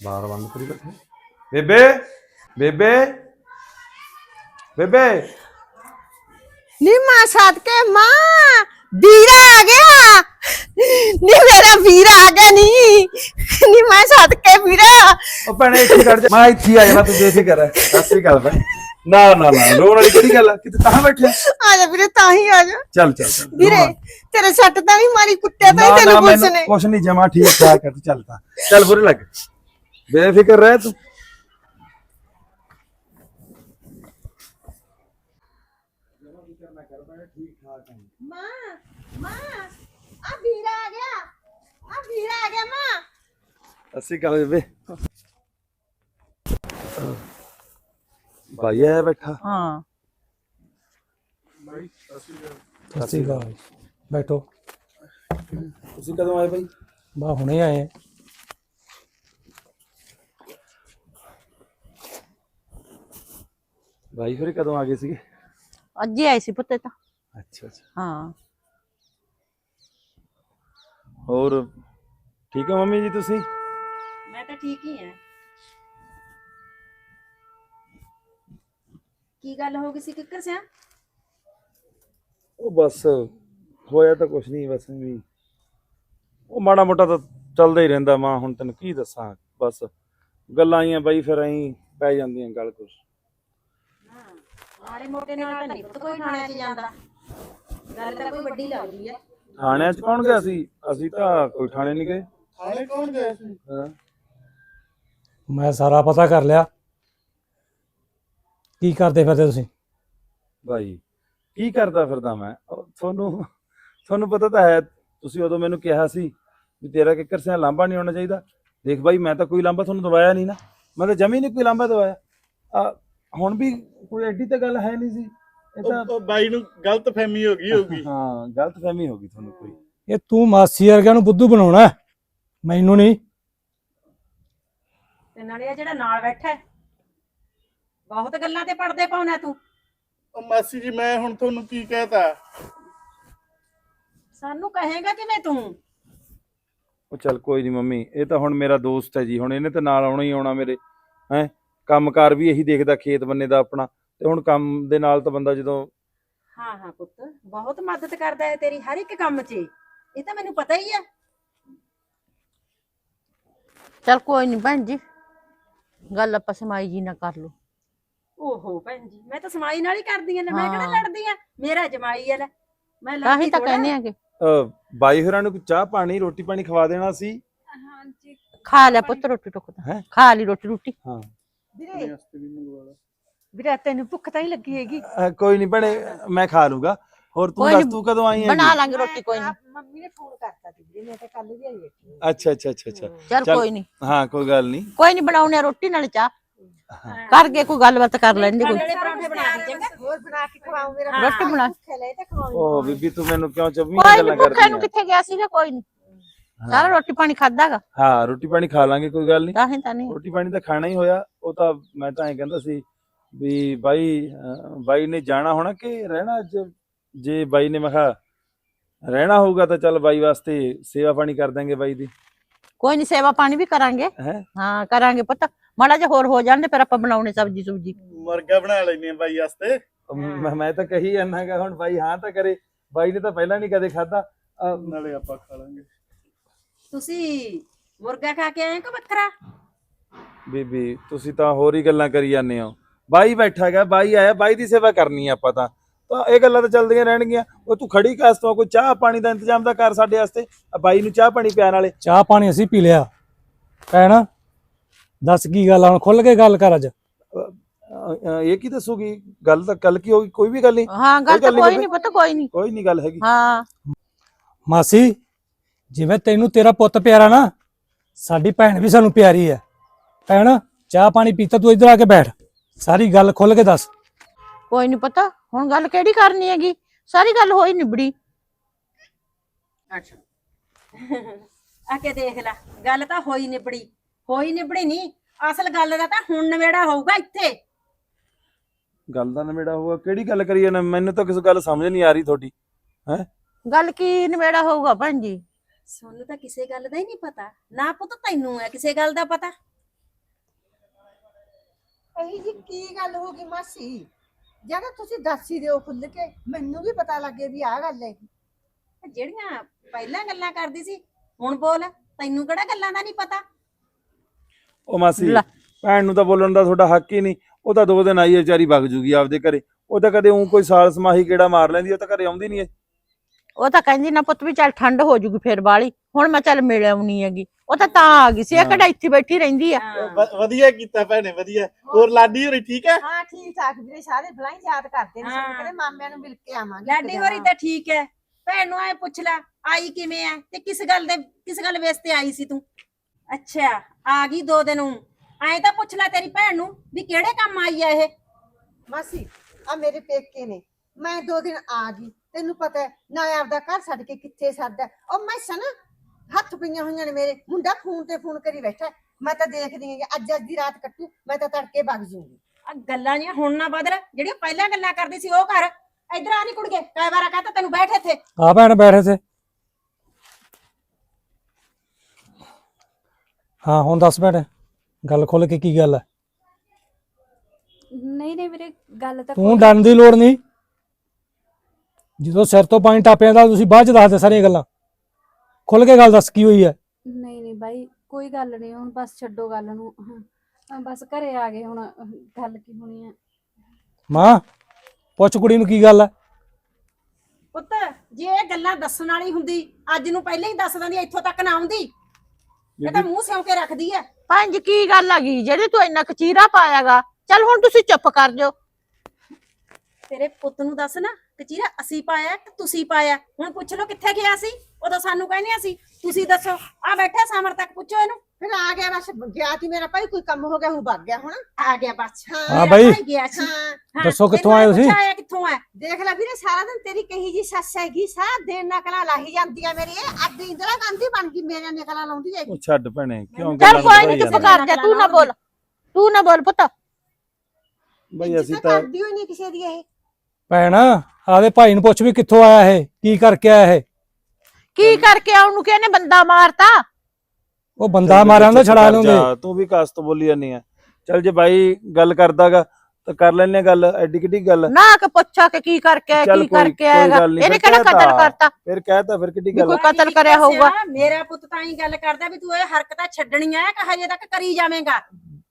ਬਾਹਰ ਬੰਦ ਕਰੀ ਬੈਠੇ। ਬੇਬੇ ਬੇਬੇ ਬੇਬੇ। ਨੀ ਮਾਂ ਸਦਕੇ ਮਾਂ ਵੀਰਾ ਆ ਗਿਆ। ਨੀ ਮੇਰਾ ਵੀਰਾ ਆ ਗਿਆ ਨੀ। ਨੀ ਮੈਂ ਸਦਕੇ ਵੀਰਾ। ਉਹ ਭੈਣੇ ਇੱਥੇ ਖੜ ਜਾ। ਮੈਂ ਇੱਥੇ ਆ ਜਾਣਾ ਤੂੰ ਬੇਫਿਕਰ ਕਰ ਸਤਿ ਸ੍ਰੀ ਅਕਾਲ ਭੈਣ। ਨਾ ਨਾ ਨਾ ਰੋਣ ਵਾਲੀ ਕਿਹੜੀ ਗੱਲ ਆ? ਕਿਤੇ ਤਾਂ ਬੈਠੇ ਆ। ਜਾ ਵੀਰੇ ਤਾਂ ਹੀ ਆ ਜਾ। ਚੱਲ ਚੱਲ ਚੱਲ ਵੀਰੇ ਤੇਰੇ ਸੱਟ ਤਾਂ ਨਹੀਂ ਮਾਰੀ ਕੁੱਟਿਆ ਤਾਂ ਨੀ ਤੈਨੂੰ ਪੁਲਿਸ ਨੇ। ਕੁਛ ਨਹੀਂ ਜਮਾ ਠੀਕ ਠਾਕ ਹੈ ਤੂੰ ਚੱਲ ਤਾਂ। ਚੱਲ ਬੁਰੇ ਲੱਗ। ਬੇਫਿਕਰ ਰਹਿ ਤੂੰ। ਮਾਂ ਮਾਂ ਆ ਵੀਰਾ ਆ ਗਿਆ। ਆ ਵੀਰਾ ਆ ਗਿਆ ਮਾਂ। ਅਸੀਂ ਕਹਾਂ ਬੇਬੇ। ਭਾਈ ਆਇਆ ਬੈਠਾ। ਹਾਂ। ਸਤਿ ਸ਼੍ਰੀ ਅਕਾਲ। ਬੈਠੋ। ਤੁਸੀਂ ਕਦੋਂ ਆਏ ਭਾਈ? ਬਾ ਹੁਣੇ ਆਏ। ਭਾਈ ਫਿਰ ਕਦੋਂ ਆ ਗਏ ਸੀਗੇ? ਅੱਜ ਹੀ ਆਏ ਸੀ ਪੁੱਤੇ ਤਾਂ। ਅੱਛਾ ਅੱਛਾ। ਹਾਂ। ਹੋਰ ਠੀਕ ਹੈ ਮੰਮੀ ਜੀ ਤੁਸੀਂ? ਮੈਂ ਤਾਂ ਠੀਕ ਹੀ ਆ ਕੀ ਗੱਲ ਹੋ ਗਈ ਸੀ ਕਿੱਕਰ ਸਿਆ? ਉਹ ਬਸ ਹੋਇਆ ਤਾਂ ਕੁਛ ਨਹੀਂ ਬਸ ਵੀ ਉਹ ਮਾੜਾ ਮੋਟਾ ਤਾਂ ਚੱਲਦਾ ਹੀ ਰਹਿੰਦਾ ਮਾਂ ਹੁਣ ਤੈਨੂੰ ਕੀ ਦੱਸਾਂ ਬਸ ਗੱਲਾਂ ਆਈਆਂ ਬਾਈ ਫਿਰ ਐਂ ਪੈ ਜਾਂਦੀਆਂ ਗੱਲ ਕੁਛ। ਮਾੜੇ ਮੋਟੇ ਨਾਲ ਤਾਂ ਨਹੀਂ ਪੁੱਤ ਕੋਈ ਥਾਣੇ 'ਚ ਜਾਂਦਾ। ਗੱਲ ਤਾਂ ਕੋਈ ਵੱਡੀ ਲੱਗਦੀ ਆ। ਥਾਣਿਆਂ 'ਚ ਕੌਣ ਗਿਆ ਸੀ? ਅਸੀਂ ਤਾਂ ਕੋਈ ਥਾਣੇ ਨਹੀਂ ਗਏ। ਥਾਣੇ ਕੌਣ ਗਿਆ ਸੀ? ਹਾਂ। ਮੈਂ ਸਾਰਾ ਪਤਾ ਕਰ ਲਿਆ। ਕੀ ਕਰਦੇ ਫਿਰਦੇ ਤੁਸੀਂ? ਭਾਈ ਕੀ ਕਰਦਾ ਫਿਰਦਾ ਮੈਂ? ਉਹ ਤੁਹਾਨੂੰ ਤੁਹਾਨੂੰ ਪਤਾ ਤਾਂ ਹੈ ਤੁਸੀਂ ਉਦੋਂ ਮੈਨੂੰ ਕਿਹਾ ਸੀ ਵੀ ਤੇਰਾ ਕਿੱਕਰ ਸਿਆ ਲਾਂਬਾ ਨਹੀਂ ਹੋਣਾ ਚਾਹੀਦਾ। ਦੇਖ ਭਾਈ ਮੈਂ ਤਾਂ ਕੋਈ ਲਾਂਬਾ ਤੁਹਾਨੂੰ ਦਵਾਇਆ ਨਹੀਂ ਨਾ। ਮੈਂ ਤਾਂ ਜਮੀ ਨਹੀਂ ਕੋਈ ਲਾਂਬਾ ਦਵਾਇਆ। ਆ ਹੁਣ ਵੀ ਕੋਈ ਐਡੀ ਤਾਂ ਗੱਲ ਹੈ ਨਹੀਂ ਸੀ ਇਹ ਤਾਂ ਉਹ- ਉਹ ਬਾਈ ਨੂੰ ਗਲਤ ਫਹਿਮੀ ਹੋ ਗਈ ਹੋਊਗੀ। ਹਾਂ ਗਲਤ ਫਹਿਮੀ ਹੋ ਗਈ ਤੁਹਾਨੂੰ ਕੋਈ। ਇਹ ਤੂੰ ਮਾਸੀ ਵਰਗਿਆਂ ਨੂੰ ਬੁੱਧੂ ਬਣਾਉਣਾ ਹੈ। ਮੈਨੂੰ ਨਹੀਂ। ਤੇ ਨਾਲੇ ਆ ਜਿਹੜਾ ਨਾਲ ਬੈਠਾ ਹੈ, ਬਹੁਤ ਗੱਲਾਂ ਤੇ ਪੜਦੇ ਪਾਉਣਾ ਤੂੰ। ਉਹ ਮਾਸੀ ਜੀ ਮੈਂ ਹੁਣ ਤੁਹਾਨੂੰ ਕੀ ਕਹਿਤਾ? ਸਾਨੂੰ ਕਹੇਗਾ ਕਿਵੇਂ ਤੂੰ? ਉਹ ਚੱਲ ਕੋਈ ਨਹੀਂ ਮੰਮੀ ਇਹ ਤਾਂ ਹੁਣ ਮੇਰਾ ਦੋਸਤ ਹੈ ਜੀ। ਹੁਣ ਇਹਨੇ ਤਾਂ ਨਾਲ ਆਉਣਾ ਹੀ ਆਉਣਾ ਮੇਰੇ ਹੈ? ਕੰਮਕਾਰ ਵੀ ਇਹੀ ਦੇਖਦਾ ਖੇਤ ਬੰਨੇ ਦਾ ਆਪਣਾ ਤੇ ਹੁਣ ਕੰਮ ਦੇ ਨਾਲ ਤਾਂ ਬੰਦਾ ਜਦੋਂ ਹਾਂ ਹਾਂ ਪੁੱਤ ਬਹੁਤ ਮਦਦ ਕਰਦਾ ਹੈ ਤੇਰੀ ਹਰ ਇੱਕ ਕੰਮ 'ਚ। ਇਹ ਤਾਂ ਮੈਨੂੰ ਪਤਾ ਹੀ ਆ। ਚਲ ਕੋਈ ਨਹੀਂ ਭੈਣ ਜੀ ਗੱਲ ਆਪਾਂ ਸਮਾਈ ਜੀ ਨਾਲ ਕਰ ਲਓ। ਓਹੋ ਭੈਣ ਜੀ ਮੈਂ ਤਾਂ ਸਮਾਈ ਨਾਲ ਹੀ ਕਰਦੀ ਆ ਲੈ ਮੈਂ ਕਿਹੜਾ ਹਾਂ। ਲੜਦੀ ਆ ਮੇਰਾ ਜਮਾਈ ਆ ਲੈ। ਮੈਂ ਤਾਂ ਲੜਦੀ ਹੀ ਤਾਂ ਥੋੜ੍ਹਾ। ਕਹਿੰਦੇ ਆਗੇ ਅਹ ਬਾਈ ਹੋਰਾਂ ਨੂੰ ਕੋਈ ਚਾਹ ਪਾਣੀ ਰੋਟੀ ਪਾਣੀ ਖਵਾ ਦੇਣਾ ਸੀ? ਹਾਂਜੀ। ਖਾ ਲੈ ਪੁੱਤ ਰੋਟੀ ਟੁੱਕ ਤਾਂ। ਹੈਂ? ਖਾ ਲਈ ਰੋਟੀ ਰੋਟੀ ਹਾਂ। ਵੀਰੇ? ਵਾਸਤੇ ਵੀ ਮੰਗਵਾ ਲਾ। ਵੀਰੇ ਤੈਨੂੰ ਭੁੱਖ ਤਾਂ ਹੀ ਲੱਗੀ ਹੈਗੀ? ਅਹ ਕੋਈ ਨਹੀਂ ਭੈਣੇ ਮੈਂ ਖਾ ਲੂਗਾ। ਹੋਰ ਤੂੰ ਕੋਈ ਦੱਸ ਨੀ, ਤੂੰ ਕਦੋਂ ਆਈ ਬਣਾ ਹੈ ਲਾਂਗੇ ਰੋਟੀ ਕੋਈ ਨਹੀਂ ਮੰਮੀ ਨੇ ਫੋਨ ਕਰਤਾ ਸੀ ਵੀਰੇ ਮੈਂ ਤਾਂ ਕੱਲ ਵੀ ਆਈ ਹੈਗੀ ਅੱਛਾ ਅੱਛਾ ਅੱਛਾ ਅੱਛਾ। ਚਲ ਚੱਲ। ਕੋਈ ਨਹੀਂ ਹਾਂ ਕੋਈ ਗੱਲ ਨਹੀਂ ਕੋਈ ਨਹੀਂ ਬਣਾਉਣੇ ਰੋਟੀ ਨਾਲ ਚਾਹ। ਕਰਕੇ ਕੋਈ ਗੱਲਬਾਤ ਕਰ ਲੈਂਦੇ ਕੋਈ। ਪਰੌਂਠੇ ਬਣਾ ਦੀ ਚੰਗਾ। ਹੋਰ ਬਣਾ ਕੇ ਖਵਾਉ ਮੇਰਾ। ਰੋਟੀ ਬਣਾ। ਖਲੇ ਤਾਂ ਖਵਾਉ ਓ ਬੀਬੀ ਤੂੰ ਮੈਨੂੰ ਕਿਉਂ ਚੁੱਪੀਆਂ ਕੋਈ ਗੱਲਾਂ ਨਹੀਂ ਭੁੱਖੇ ਕਰਦੀ ਨੂੰ ਕਿੱਥੇ ਗਿਆ ਸੀਗਾ ਕੋਈ ਨਹੀਂ ਸਾਰਾ ਰੋਟੀ ਪਾਣੀ ਖਾਦਾਗਾ ਹਾਂ ਰੋਟੀ ਪਾਣੀ ਖਾ ਲਾਂਗੇ ਕੋਈ ਗੱਲ ਨਹੀਂ ਤਾਂ ਹੀ ਤਾਂ ਨਹੀਂ ਰੋਟੀ ਪਾਣੀ ਤਾਂ ਖਾਣਾ ਹੀ ਹੋਇਆ ਉਹ ਤਾਂ ਮੈਂ ਤਾਂ ਐਂ ਕਹਿੰਦਾ ਸੀ ਵੀ ਬਾਈ ਬਾਈ ਨੇ ਜਾਣਾ ਹੋਣਾ ਕਿ ਰਹਿਣਾ ਅੱਜ? ਜੇ ਬਾਈ ਨੇ ਮੈਂ ਕਿਹਾ ਰਹਿਣਾ ਹੋਊਗਾ ਤਾਂ ਚੱਲ ਬਾਈ ਵਾਸਤੇ ਸੇਵਾ ਪਾਣੀ ਕਰ ਦਾਂਗੇ ਬਾਈ ਦੀ। ਕੋਈ ਨਹੀਂ ਸੇਵਾ ਪਾਣੀ ਵੀ ਕਰਾਂਗੇ। ਹੈ? ਹਾਂ ਕਰਾਂਗੇ ਪੁੱਤ। ਮਾੜਾ ਜਿਹਾ ਹੋਰ ਹੋ ਜਾਂਦੇ ਫਿਰ ਆਪਾਂ ਬਣਾਉਣੇ ਸਬਜੀ ਸੁਬਜੀ। ਮੁਰਗਾ ਬਣਾ ਲੈਣੀ ਆ ਬਾਈ ਵਾਸਤੇ। ਮੈਂ ਮੈਂ ਤਾਂ ਕਹੀ ਜਾਂਦਾਗਾ ਹੁਣ ਬਾਈ ਹਾਂ ਤਾਂ ਕਰੇ। ਬਾਈ ਨੇ ਤਾਂ ਪਹਿਲਾਂ ਨਹੀਂ ਕਦੇ ਖਾਦਾ ਨਾਲੇ ਆਪਾਂ ਖਾ ਲਾਂਗੇ। ਤੁਸੀਂ ਮੁਰਗਾ ਖਾ ਕੇ ਆਏ ਕੋ ਬੱਕਰਾ ਬੀਬੀ ਤੁਸੀਂ ਤਾਂ ਹੋਰ ਹੀ ਗੱਲਾਂ ਕਰੀ ਜਾਂਦੇ ਹੋ। ਬਾਈ ਬੈਠਾ ਹੈਗਾ ਬਾਈ ਆਇਆ ਬਾਈ ਦੀ ਸੇਵਾ ਕਰਨੀ ਆ ਆਪਾਂ ਤਾਂ। ਤਾਂ ਇਹ ਗੱਲਾਂ ਤਾਂ ਚੱਲਦੀਆਂ ਰਹਿਣਗੀਆਂ। ਉਹ ਤੂੰ ਖੜੀ ਕਾਸ ਤੋਂ ਕੋਈ ਚਾਹ ਪਾਣੀ ਦਾ ਇੰਤਜ਼ਾਮ ਤਾਂ ਕਰ ਸਾਡੇ ਵਾਸਤੇ। ਆ ਬਾਈ ਨੂੰ ਚਾਹ ਪਾਣੀ ਪਿਆਣ ਵਾਲੇ। ਚਾਹ ਪਾਣੀ ਅਸੀਂ ਪੀ ਲਿਆ। ਕਹਿਣਾ ਦੱਸ ਕੀ ਗੱਲ ਆ ਹੁਣ ਖੁੱਲ ਕੇ ਗੱਲ ਕਰ ਅੱਜ। ਅ, ਅ, ਇਹ ਕੀ ਦੱਸੂਗੀ? ਗੱਲ ਤਾਂ ਕੱਲ ਕੀ ਹੋਗੀ ਕੋਈ ਵੀ ਗੱਲ ਨਹੀਂ। ਹਾਂ ਗੱਲ ਕੋਈ ਤਾਂ। ਨਹੀਂ ਪੁੱਤ ਕੋਈ ਨਹੀਂ। ਕੋਈ ਨਹੀਂ ਗੱਲ ਹੈਗੀ। ਹਾਂ। ਮਾਸੀ ਜਿਵੇਂ ਤੈਨੂੰ ਤੇਰਾ ਪੁੱਤ ਪਿਆਰਾ ਨਾ ਸਾਡੀ ਭੈਣ ਵੀ ਸਾਨੂੰ ਪਿਆਰੀ ਹੈ ਭੈਣ ਚਾਹ ਪਾਣੀ ਪੀਤਾ ਤੂੰ ਇੱਧਰ ਆ ਕੇ ਬੈਠ। ਸਾਰੀ ਗੱਲ ਖੁੱਲ ਕੇ ਦੱਸ। ਕੋਈ ਨਹੀਂ ਪਤਾ ਹੁਣ ਗੱਲ ਕਿਹੜੀ ਕਰਨੀ ਹੈਗੀ? ਸਾਰੀ ਗੱਲ ਹੋਈ ਨਿਬੜੀ। ਅੱਛਾ। ਆ ਕੇ ਦੇਖ ਲੈ ਗੱਲ ਤਾਂ ਹੋਈ ਨਿਬੜੀ। ਹੋਈ ਨਿਬੜੀ ਨਹੀਂ ਅਸਲ ਗੱਲ ਦਾ ਤਾਂ ਹੁਣ ਨਵੇੜਾ ਹੋਊਗਾ ਇੱਥੇ। ਗੱਲ ਦਾ ਨਵੇੜਾ ਹੋਊਗਾ ਕਿਹੜੀ ਗੱਲ ਕਰੀ ਜਾਣਾ ਮੈਨੂੰ ਤਾਂ ਕਿਸੇ ਗੱਲ ਸਮਝ ਨਹੀਂ ਆ ਰਹੀ ਤੁਹਾਡੀ ਹੈ? ਗੱਲ ਕੀ ਨਿਬੇੜਾ ਹੋਊਗਾ ਭੈਣ ਜੀ? ਸਾਨੂੰ ਤਾਂ ਕਿਸੇ ਗੱਲ ਦਾ ਹੀ ਨਹੀਂ ਪਤਾ। ਨਾ ਪੁੱਤ ਤੈਨੂੰ ਹੈ ਕਿਸੇ ਗੱਲ ਦਾ ਪਤਾ? ਇਹੀ ਜੀ ਕੀ ਗੱਲ ਹੋ ਗਈ ਮਾਸੀ? ਜਦੋਂ ਤੁਸੀਂ ਦੱਸ ਹੀ ਦਿਓ ਖੁੱਲ ਕੇ ਮੈਨੂੰ ਵੀ ਪਤਾ ਲੱਗੇ ਵੀ ਆਹ ਗੱਲ ਹੈ ਜਿਹੜੀਆਂ ਪਹਿਲਾਂ ਗੱਲਾਂ ਕਰਦੀ ਸੀ ਹੁਣ ਬੋਲ ਤੈਨੂੰ ਕਿਹੜਾ ਗੱਲਾਂ ਦਾ ਨਹੀਂ ਪਤਾ? ਉਹ ਮਾਸੀ ਲੈ। ਭੈਣ ਨੂੰ ਤਾਂ ਬੋਲਣ ਦਾ ਤੁਹਾਡਾ ਹੱਕ ਹੀ ਨਹੀਂ। ਉਹ ਤਾਂ ਦੋ ਦਿਨ ਆਈ ਹੈ ਵਿਚਾਰੀ ਵਗ ਜੂਗੀ ਆਪਦੇ ਘਰੇ। ਉਹ ਤਾਂ ਕਦੇ ਉਹ ਕੋਈ ਸਾਲ ਸਮਾਹੀ ਕਿਹੜਾ ਮਾਰ ਲੈਂਦੀ ਉਹ ਤਾਂ ਘਰੇ ਆਉਂਦੀ ਨਹੀਂ ਉਹ ਤਾਂ ਕਹਿੰਦੀ ਨਾ ਪੁੱਤ ਵੀ ਚੱਲ ਠੰਡ ਹੋ ਜੂਗੀ ਫੇਰ ਬਾਲੀ ਹੁਣ ਮੈਂ ਚੱਲ ਮਿਲ ਆਉਣੀ ਹੈਗੀ। ਉਹ ਤਾਂ ਤਾਂ ਆ ਗਈ ਸੀ। ਇਹ। ਕਿਹੜਾ ਇੱਥੇ ਬੈਠੀ ਰਹਿੰਦੀ ਆ। ਵ- ਵਧੀਆ ਕੀਤਾ ਭੈਣੇ ਵਧੀਆ। ਹੋਰ ਲਾਡੀ ਹੋਰੀ ਠੀਕ ਹੈ ਹਾਂ ਠੀਕ ਠਾਕ ਵੀਰੇ ਸਾਰੇ ਬਲਾਈ ਯਾਦ ਕਰਦੇ ਨੇ। ਹਾਂ। ਸਾਨੂੰ ਕਹਿੰਦੇ ਮਾਮਿਆਂ ਨੂੰ ਮਿਲ ਕੇ ਆਵਾਂਗੇ ਲਾਡੀ ਹੋਰੀ ਤਾਂ ਠੀਕ ਹੈ ਭੈਣ ਨੂੰ ਐ ਪੁੱਛ ਲੈ ਆਈ ਕਿਵੇਂ ਐ? ਤੇ ਕਿਸ ਗੱਲ ਦੇ ਕਿਸ ਗੱਲ ਵੇਸ ਤੇ ਆਈ ਸੀ ਤੂੰ? ਅੱਛਾ ਆ ਗਈ ਦੋ ਦਿਨ ਨੂੰ। ਐ ਤਾਂ ਪੁੱਛ ਲੈ ਤੇਰੀ ਭੈਣ ਨੂੰ ਵੀ ਕਿਹੜੇ ਕੰਮ ਆਈ ਐ ਇਹ? ਮਾਸੀ ਆ ਮੇਰੇ ਪੇਕੇ ਨੇ। ਮੈਂ ਦੋ ਦਿਨ ਆ ਗਈ। ਤੈਨੂੰ ਪਤਾ ਹੈ ਨਾ ਆਪਦਾ ਘਰ ਛੱਡ ਕੇ ਕਿੱਥੇ ਸਰਦਾ ਹੈ। ਉਹ ਮੈਂ ਸਨ ਹੱਥ ਪਈਆਂ ਹੋਈਆਂ ਨੇ ਮੇਰੇ ਮੁੰਡਾ ਫੋਨ ਤੇ ਫੋਨ ਕਰੀ ਬੈਠਾ ਹੈ। ਮੈਂ ਤਾਂ ਦੇਖਦੀ ਹਾਂ ਕਿ ਅੱਜ ਅੱਜ ਦੀ ਰਾਤ ਕੱਟੂ ਮੈਂ ਤਾਂ ਤੜਕੇ ਵਗ ਜੂੰਗੀ ਆ ਗੱਲਾਂ ਨਹੀਂ ਹੁਣ ਨਾ ਬਦਲ ਜਿਹੜੀਆਂ ਪਹਿਲਾਂ ਗੱਲਾਂ ਕਰਦੀ ਸੀ ਉਹ ਕਰ। ਇਧਰ ਆ ਨਹੀਂ ਕੁੜਗੇ ਕਈ ਵਾਰ ਕਹਤਾ ਤੈਨੂੰ ਬੈਠ ਇੱਥੇ। ਆ ਭੈਣ ਬੈਠੇ ਸੇ ਹਾਂ ਹੁਣ ਦੱਸ ਭੈਣ ਗੱਲ ਖੋਲ ਕੇ ਕੀ ਗੱਲ ਹੈ? ਨਹੀਂ ਨਹੀਂ ਵੀਰੇ ਗੱਲ ਤਾਂ ਤੂੰ ਡਰਨ ਦੀ ਲੋੜ ਨਹੀਂ। ਜਦੋਂ ਸਿਰ ਤੋਂ ਪਾਣੀ ਟਾਪਿਆਂ ਦਾ ਤੁਸੀਂ ਬਾਅਦ ਚ ਦੱਸ ਦੇ ਸਾਰੀਆਂ ਗੱਲਾਂ। ਖੁੱਲ ਕੇ ਗੱਲ ਦੱਸ ਕੀ ਹੋਈ ਹੈ? ਨਹੀਂ ਨਹੀਂ ਬਾਈ ਕੋਈ ਗੱਲ ਨਹੀਂ ਹੁਣ ਬਸ ਛੱਡੋ ਗੱਲ ਨੂੰ। ਹਾਂ, ਬਸ ਘਰੇ ਆ ਗਏ ਹੁਣ ਅਹ, ਗੱਲ ਕੀ ਹੋਣੀ ਹੈ। ਮਾਂ ਪੁੱਛ ਕੁੜੀ ਨੂੰ ਕੀ ਗੱਲ ਹੈ? ਪੁੱਤ ਜੇ ਇਹ ਗੱਲਾਂ ਦੱਸਣ ਵਾਲੀ ਹੁੰਦੀ ਅੱਜ ਨੂੰ ਪਹਿਲਾਂ ਹੀ ਦੱਸ ਦਿੰਦੀ ਇੱਥੋਂ ਤੱਕ ਨਾ ਆਉਂਦੀ। ਇਹ ਤਾਂ ਮੂੰਹ ਸਿਉਂ ਕੇ ਰੱਖਦੀ ਐ ਪੰਜ ਕੀ ਗੱਲ ਆ ਗਈ ਜਿਹੜੀ ਤੂੰ ਇੰਨਾ ਕਚੀਰਾ ਪਾਇਆਗਾ ਚੱਲ ਹੁਣ ਤੁਸੀਂ ਚੁੱਪ ਕਰ ਜਾਓ। ਤੇਰੇ ਪੁੱਤ ਨੂੰ ਦੱਸ ਨਾ ਕਚੀਰਾ ਅਸੀਂ ਪਾਇਆ ਕਿ ਤੁਸੀਂ ਪਾਇਆ। ਹੁਣ ਪੁੱਛ ਲਓ ਕਿੱਥੇ ਗਿਆ ਸੀ? ਉਦੋਂ ਸਾਨੂੰ ਕਹਿੰਦੇ ਸੀ ਤੁਸੀਂ ਦੱਸੋ। ਆ ਬੈਠਾ ਸਾਮਰ ਤੱਕ ਪੁੱਛੋ ਇਹਨੂੰ। ਫਿਰ ਆ ਗਿਆ ਬਸ ਗਿਆ ਤੀ ਮੇਰਾ ਭਾਈ ਕੋਈ ਕੰਮ ਹੋ ਗਿਆ ਹੁਣ ਵਗ ਗਿਆ ਹੁਣ। ਆ ਗਿਆ ਬਸ। ਹਾਂ ਹਾਂ ਬਾਈ। ਭਾਈ ਗਿਆ ਸੀ। ਹਾਂ। ਹਾਂ, ਦੱਸੋ ਕਿੱਥੋਂ ਆਏ ਤੁਸੀਂ? ਪੁੱਛਿਆ ਆਇਆ ਕਿੱਥੋਂ ਆ ਦੇਖ ਲੈ ਵੀਰੇ ਸਾਰਾ ਦਿਨ ਤੇਰੀ ਕਹੀ ਜੀ ਸੱਸ ਹੈਗੀ ਸਾਰਾ ਦਿਨ ਨਕਲਾਂ ਲਾਹੀ ਜਾਂਦੀ ਆ ਮੇਰੀ। ਇਹ ਅੱਜ ਇੰਦਰਾ ਗਾਂਧੀ ਬਣ ਗਈ ਮੇਰੇ ਨਕਲਾਂ ਲਾਉਂਦੀ ਹੈਗੀ। ਉਹ ਛੱਡ ਭੈਣੇ ਕਿਉਂ ਚੱਲ ਗੱਲਾਂ ਕੋਈ ਨਹੀਂ ਚੁੱਪ? ਕਰ ਜਾ ਤੂੰ ਨਾ ਬੋਲ। ਤੂੰ ਨਾ ਬੋਲ ਪੁੱਤ। ਬਈ ਅਸੀਂ ਤਾਂ ਕਰਦੀ ਹੋਈ ਨਹੀਂ ਕਿਸੇ ਦੀ ਇਹ। ਭੈਣ ਆਦੇ ਭਾਈ ਨੂੰ ਪੁੱਛ ਵੀ ਕਿੱਥੋਂ ਆਇਆ ਇਹ? ਕੀ ਕਰਕੇ ਆਇਆ ਇਹ? ਕੀ ਕਰਕੇ ਆਉਣ ਨੂੰ ਕਿਹਨੇ ਬੰਦਾ ਮਾਰਤਾ? ਉਹ ਬੰਦਾ ਮਾਰਿਆ ਹੁੰਦਾ ਛੜਾ ਜਾ, ਤੂੰ ਵੀ ਕਾਸ ਤੋਂ ਬੋਲੀ ਜਾਂਦੀ ਆ। ਚੱਲ ਜੇ ਬਾਈ ਗੱਲ ਕਰਦਾਗਾ ਤਾਂ ਕਰ ਲੈਣੇ ਆ ਗੱਲ ਐਡੀ ਕਿੱਡੀ ਗੱਲ? ਆ। ਨਾ ਕਿ ਪੁੱਛਾ ਕਿ ਕੀ ਕਰਕੇ ਆਇਆ, ਚੱਲ ਕੀ ਕੋਈ- ਕਰਕੇ ਕੋਈ ਆਏਗਾ ਗੱਲ ਨੀ, ਇਹਨੇ ਫਿਰ ਕਿਹੜਾ ਕਤਲ ਕਹਿਤਾ। ਕਰਤਾ? ਫਿਰ ਕਹਿਤਾ ਫਿਰ ਕਿੱਡੀ ਗੱਲ ਆ? ਕੋਈ ਕਤਲ ਕਰਿਆ ਹੋਊਗਾ। ਮੇਰਾ ਪੁੱਤ ਤਾਂ ਹੀ ਗੱਲ ਕਰਦਾ ਵੀ ਤੂੰ ਇਹ ਹਰਕਤਾਂ ਛੱਡਣੀਆਂ ਆ ਕਿ ਹਜੇ ਤੱਕ ਕਰੀ ਜਾਵੇਂਗਾ।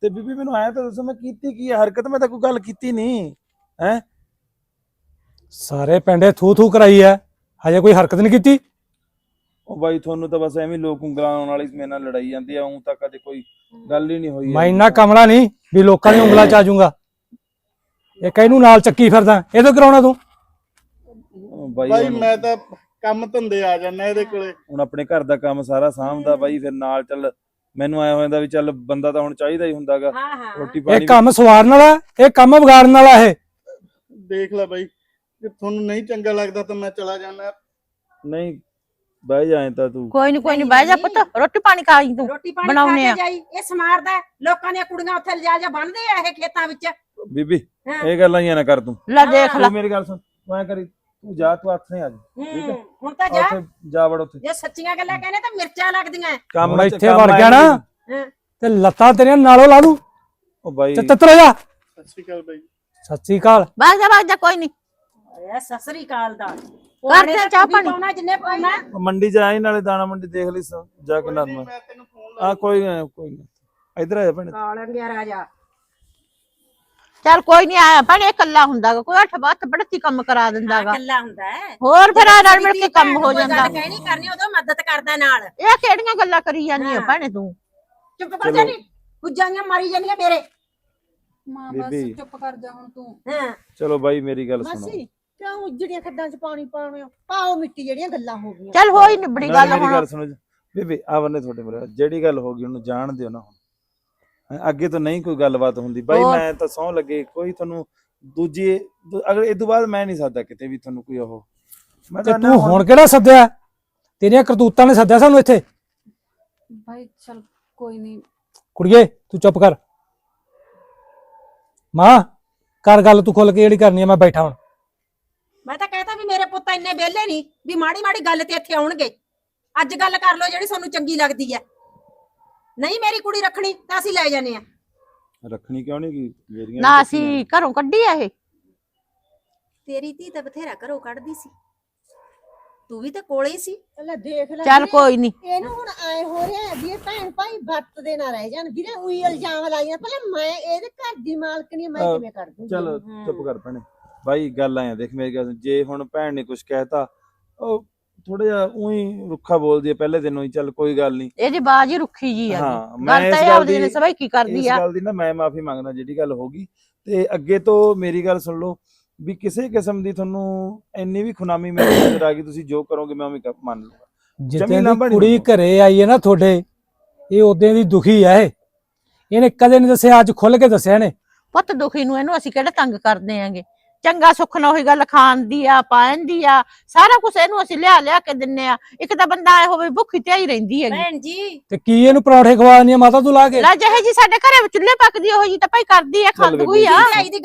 ਤੇ ਬੀਬੀ ਮੈਨੂੰ ਆਇਆ ਤਾਂ ਦੱਸੋ ਮੈਂ ਕੀਤੀ ਕੀ ਹੈ ਹਰਕਤ ਮੈਂ ਤਾਂ ਕੋਈ ਗੱਲ ਕੀਤੀ ਨਹੀਂ ਹੈ? ਸਾਰੇ ਪਿੰਡੇ ਥੂ ਥੂ ਕਰਾਈ ਐ। ਹਜੇ ਕੋਈ ਹਰਕਤ ਨਹੀਂ ਕੀਤੀ? ਉਹ ਬਾਈ ਤੁਹਾਨੂੰ ਤਾਂ ਬਸ ਐਵੇਂ ਲੋਕ ਉਂਗਲਾਂ ਆਉਣ ਵਾਲੀ ਮੇਰੇ ਨਾਲ ਲੜਾਈ ਜਾਂਦੀ ਆ ਉਂ ਤਾਂ ਕਦੇ ਕੋਈ ਗੱਲ ਹੀ ਨਹੀਂ ਹੋਈ ਮੈਂ ਇੰਨਾ ਕਮਲਾ ਨਹੀਂ ਵੀ ਲੋਕਾਂ ਦੀ ਉਂਗਲਾਂ ਚ ਆ ਜਾਊਂਗਾ। ਇਹ ਇਹਨੂੰ ਨਾਲ ਚੱਕੀ ਫਿਰਦਾ। ਇਹ ਤੋਂ ਕਰਾਉਣਾ ਤੂੰ? ਬਾਈ ਮੈਂ ਤਾਂ ਕੰਮ ਧੰਦੇ ਆ ਜਾਣਾ ਇਹਦੇ ਕੋਲੇ। ਹੁਣ ਆਪਣੇ ਘਰ ਦਾ ਕੰਮ ਸਾਰਾ ਸਾਂਭਦਾ ਬਾਈ ਫਿਰ ਨਾਲ ਚੱਲ ਮੈਨੂੰ ਆਇਆ ਹੋਇਆ ਵੀ ਚੱਲ ਬੰਦਾ ਤਾਂ ਹੁਣ ਚਾਹੀਦਾ ਹੀ ਹੁੰਦਾਗਾ। ਹਾਂ ਹਾਂ। ਰੋਟੀ ਇਹ ਪਾਣੀ ਕੰਮ ਸਵਾਰਨ ਵਾਲਾ ਇਹ ਕੰਮ ਵਿਗਾੜਨ ਵਾਲਾ ਇਹ। ਦੇਖ ਲੈ ਬਾਈ ਜੇ ਤੁਹਾਨੂੰ ਨਹੀਂ ਚੰਗਾ ਲੱਗਦਾ ਤਾਂ ਮੈਂ ਚਲਾ ਜਾਣਾ ਨਹੀਂ ਬਹਿ ਜਾਏ ਤਾਂ ਤੂੰ। ਕੋਈ ਨਹੀਂ ਕੋਈ ਨਹੀਂ ਬਹਿ ਜਾ ਪੁੱਤ। ਰੋਟੀ ਪਾਣੀ ਖਾ ਜੀ ਤੂੰ। ਰੋਟੀ ਪਾਣੀ ਖਾ ਬਣਾਉਣੇ ਕੇ ਆ। ਜਾਈ। ਇਹ ਸਮਾਰਦਾ ਹੈ। ਲੋਕਾਂ ਦੀਆਂ ਕੁੜੀਆਂ ਉੱਥੇ ਲਿਜਾ ਜਾ ਬੰਨਦੇ ਆ ਇਹ ਖੇਤਾਂ ਵਿੱਚ। ਬੀਬੀ ਹਾਂ। ਇਹ ਗੱਲਾਂ ਹੀ ਨਾ ਕਰ ਤੂੰ। ਲੈ ਦੇਖ ਲੈ। ਤੂੰ ਮੇਰੀ ਗੱਲ ਸੁਣ। ਤੂੰ ਐ ਕਰੀ ਤੂੰ ਜਾ ਤੂੰ ਹੱਥ ਨਹੀਂ ਆ ਜਾ। ਹੂੰ, ਹੁਣ ਤਾਂ ਜਾ। ਉੱਥੇ ਜਾ ਵੜ ਉੱਥੇ। ਜੇ ਸੱਚੀਆਂ ਗੱਲਾਂ ਕਹਿੰਦੇ ਤਾਂ ਮਿਰਚਾਂ ਲੱਗਦੀਆਂ। ਕੰਮ ਇੱਥੇ ਵੜ ਗਿਆ ਨਾ। ਹਾਂ। ਤੇ ਲੱਤਾਂ ਤੇਰੀਆਂ ਨਾਲੋਂ ਲਾ ਦੂੰ। ਉਹ ਬਾਈ। ਤੇ ਤੱਤਰ ਜਾ। ਸਤਿ ਸ਼੍ਰੀ ਅਕਾਲ ਬਾਈ। ਸਤਿ ਸ੍ਰੀ ਅਕਾਲ। ਬਹਿ ਜਾ ਬਹਿ ਜਾ ਕੋਈ ਨਹੀਂ ਇਹ ਸਸਰੀ ਕਾਲ ਦਾ। ਕਰਦੇ ਆ ਚਾਹ ਪਾਣੀ। ਪਾਉਣਾ ਜਿੰਨੇ ਪਾਉਣਾ। ਉਹ ਮੰਡੀ ਜਾ ਆਈ ਨਾਲੇ ਦਾਣਾ ਮੰਡੀ ਦੇਖ ਲਈ ਸ- ਜਾ ਕੇ ਨਾਲ ਨਹੀਂ, ਮੈਂ ਮੈਂ ਤੈਨੂੰ ਫੋਨ ਆ ਕੋਈ ਨਾ ਕੋਈ ਨਾ। ਇਧਰ ਆ ਜਾ ਭੈਣੇ। ਕਾਲੰਗਿਆ ਰਾਜਾ। ਚੱਲ ਕੋਈ ਨਹੀਂ ਆਇਆ ਭੈਣੇ ਇਹ ਇਕੱਲਾ ਹੁੰਦਾਗਾ ਕੋਈ ਅੱਠ ਬੱਤ ਬੜਤੀ ਕੰਮ ਕਰਾ ਦਿੰਦਾਗਾ ਕੱਲਾ ਹੁੰਦਾ ਹੈ। ਹੋਰ ਫਿਰ ਆ ਨਾਲ ਮਿਲ ਕੇ ਕੰਮ ਹੋ ਕੋਈ ਜਾਂਦਾ। ਗੱਲ ਕਹਿਣੀ ਕਰਨੀ ਉਦੋਂ ਮਦਦ ਕਰਦਾ ਨਾਲ। ਇਹ ਕਿਹੜੀਆਂ ਗੱਲਾਂ ਕਰੀ ਜਾਂਦੀ ਆ। ਭੈਣੇ ਤੂੰ? ਚੁੱਪ ਕਰ ਜਾ ਨੀ। ਗੁੱਜਾਂੀਆਂ ਮਾਰੀ ਜਾਂਦੀਆਂ ਮੇਰੇ। ਮਾਂ ਬੀਬੀ। ਬਸ ਚੁੱਪ ਕਰ ਜਾ ਹੁਣ ਤੂੰ। ਹਾਂ। ਚਲੋ ਬਾਈ ਮੇਰੀ ਗੱਲ ਸੁਣੋ। ਮਾਸੀ ਕਿਉਂ ਉਜੜੀਆਂ ਖੱਡਾਂ 'ਚ ਪਾਣੀ ਪਾਉਣੇ ਹੋ? ਪਾਓ ਮਿੱਟੀ ਜਿਹੜੀਆਂ ਗੱਲਾਂ ਹੋ ਗਈਆਂ। ਚੱਲ ਹੋਈ ਨਿਬੜੀ ਗੱਲ ਮੇਰੀ ਹੁਣ। ਗੱਲ ਸੁਣੋ ਜੀ। ਬੀਬੀ ਆ ਬੰਨੇ ਤੁਹਾਡੇ ਮੇਰੇ ਜਿਹੜੀ ਗੱਲ ਹੋ ਗਈ ਉਹਨੂੰ ਜਾਣ ਦਿਓ ਨਾ ਹੁਣ। ਹੈਂ, ਅੱਗੇ ਤੋਂ ਨਹੀਂ ਕੋਈ ਗੱਲਬਾਤ ਹੁੰਦੀ। ਬਾਈ ਹੋਰ। ਮੈਂ ਤਾਂ ਸੌ ਲੱਗੇ। ਕੋਈ ਤੁਹਾਨੂੰ ਦੂਜੀ ਦੂ- ਅਗਰ ਇਹ ਤੋਂ ਬਾਅਦ ਮੈਂ ਨਹੀਂ ਸਕਦਾ ਕਿਤੇ ਵੀ ਤੁਹਾਨੂੰ ਕੋਈ ਉਹ। ਮੈਂ ਤੇ ਤਾਂ ਤੂੰ ਹੁਣ। ਕਿਹੜਾ ਸੱਦਿਆ? ਤੇਰੀਆਂ ਕਰਤੂਤਾਂ ਨੇ ਸੱਦਿਆ ਸਾਨੂੰ ਇੱਥੇ? ਬਾਈ ਚਲ ਕੋਈ ਨਹੀਂ ਕੁੜੀਏ ਤੂੰ ਚੁੱਪ ਕਰ। ਮਾਂ ਕਰ ਗੱਲ ਤੂੰ ਖੁੱਲ ਕੇ ਜਿਹੜੀ ਕਰਨੀ ਆ ਮੈਂ ਬੈਠਾ ਹੁਣ। ਮੈਂ ਤਾਂ ਕਹਤਾ ਵੀ ਮੇਰੇ ਪੁੱਤ ਇੰਨੇ ਵਿਹਲੇ ਨਹੀਂ ਵੀ ਮਾੜੀ ਮਾੜੀ ਗੱਲ ਤੇ ਇੱਥੇ ਆਉਣਗੇ। ਅੱਜ ਗੱਲ ਕਰ ਲਓ ਜਿਹੜੀ ਤੁਹਾਨੂੰ ਚੰਗੀ ਲੱਗਦੀ ਹੈ ਨਹੀਂ ਮੇਰੀ ਕੁੜੀ ਰੱਖਣੀ ਤਾਂ ਅਸੀਂ ਲੈ ਜਾਂਦੇ ਆ। ਰੱਖਣੀ ਕਿਉਂ ਨਹੀਂ ਗਈ ਮੇਰੀਆਂ ਨਾ ਅਸੀਂ ਘਰੋਂ ਕੱਢੀ ਆ ਇਹ। ਤੇਰੀ ਧੀ ਤਾਂ ਬਥੇਰਾ ਘਰੋਂ ਕੱਢਦੀ ਸੀ। ਤੂੰ ਵੀ ਤਾਂ ਕੋਲੇ ਹੀ ਸੀ। ਲੈ ਦੇਖ ਲੈ ਚੱਲ ਵੀਰੇ, ਕੋਈ ਨਹੀਂ ਇਹਨੂੰ ਹੁਣ ਆਏ ਹੋ ਰਿਹਾ ਵੀ ਇਹ ਭੈਣ ਭਾਈ ਵਰਤਦੇ ਨਾ ਰਹਿ ਜਾਣ। ਵੀਰੇ ਉਹੀ ਇਲਜ਼ਾਮ ਲਾਈਆਂ ਪਹਿਲਾਂ ਮੈਂ ਇਹਦੇ ਘਰ ਦੀ ਮਾਲਕਣੀ ਮੈਂ ਅਹ ਕਿਵੇਂ ਕਰ ਦੂੰਗੀ? ਚਲ। ਚੁੱਪ ਕਰ ਭੈਣੇ। ਬਾਈ ਗੱਲ ਆਇਆ ਦੇਖ ਮੇਰੀ ਗੱਲ ਸੁਣ, ਜੇ ਹੁਣ ਭੈਣ ਨੇ ਕੁਝ ਕਹਿਤਾ ਉਹ ਥੋੜਾ ਜਿਹਾ ਉਹੀ ਰੁੱਖਾ ਬੋਲਦੀ ਹੈ ਪਹਿਲੇ ਦਿਨੋਂ ਹੀ ਚੱਲ ਕੋਈ ਗੱਲ ਨਹੀਂ। ਇਹਦੀ ਬਾਜ ਹੀ ਰੁੱਖੀ ਜੀ ਆ। ਹਾਂ ਮੈਂ ਗੱਲ ਤਾਂ ਇਹ ਆਪਦੀ ਨੇ ਦੀ ਸਭਾਈ ਕੀ ਕਰਦੀ ਇਸ ਆ। ਗੱਲ ਦੀ ਨਾ ਮੈਂ ਮਾਫੀ ਮੰਗਦਾ ਜਿਹੜੀ ਗੱਲ ਹੋ ਗਈ। ਤੇ ਅੱਗੇ ਤੋਂ ਮੇਰੀ ਗੱਲ ਸੁਣ ਲਓ ਵੀ ਕਿਸੇ ਕਿਸਮ ਦੀ ਤੁਹਾਨੂੰ ਇੰਨੀ ਵੀ ਖੁਨਾਮੀ ਮੇਰੇ ਨਜ਼ਰ ਆ ਗਈ ਤੁਸੀਂ ਜੋ ਕਰੋਗੇ ਮੈਂ ਉਵੇਂ ਕ- ਮੰਨ ਲੂੰਗਾ ਜਿੱਦਾਂ ਦੀ ਨੀ ਕੁੜੀ। ਘਰੇ ਆਈ ਹੈ ਨਾ ਤੁਹਾਡੇ ਇਹ ਉਦੋਂ ਦੀ ਦੁਖੀ ਹੈ ਇਹ। ਇਹਨੇ ਕਦੇ ਨਹੀਂ ਦੱਸਿਆ ਅੱਜ ਖੁੱਲ ਕੇ ਦੱਸਿਆ ਨੇ ਪੁੱਤ ਦੁਖੀ ਨੂੰ ਇਹਨੂੰ ਅਸੀਂ ਕਿਹੜਾ ਤੰਗ ਕਰਦੇ ਆਂਗੇ ਚੰਗਾ ਸੁੱਖ ਨਾ ਉਹੀ ਗੱਲ ਖਾਣ ਦੀ ਆ ਪਾਣ ਦੀ ਆ ਸਾਰਾ ਕੁਝ ਇਹਨੂੰ ਅਸੀਂ ਲਿਆ ਲਿਆ ਕੇ ਦਿੰਨੇ ਆ। ਇੱਕ ਤਾਂ ਬੰਦਾ ਆਏ ਹੋਵੇ ਭੁੱਖੀ ਤੇ ਹੀ ਰਹਿੰਦੀ ਹੈਗੀ। ਭੈਣ ਜੀ। ਤੇ ਕੀ ਇਹਨੂੰ ਪਰੌਂਠੇ ਖਵਾਉਣੀ ਆ ਮਾਤਾ ਤੂੰ ਲਾ ਕੇ? ਲੈ ਜਿਹੇ ਜੀ ਸਾਡੇ ਘਰੇ ਚੁੱਲ੍ਹੇ ਪੱਕਦੀ ਉਹ ਜੀ ਤਾਂ ਭਾਈ ਕਰਦੀ ਆ ਖਾਂਦ ਹੋਈ ਆ।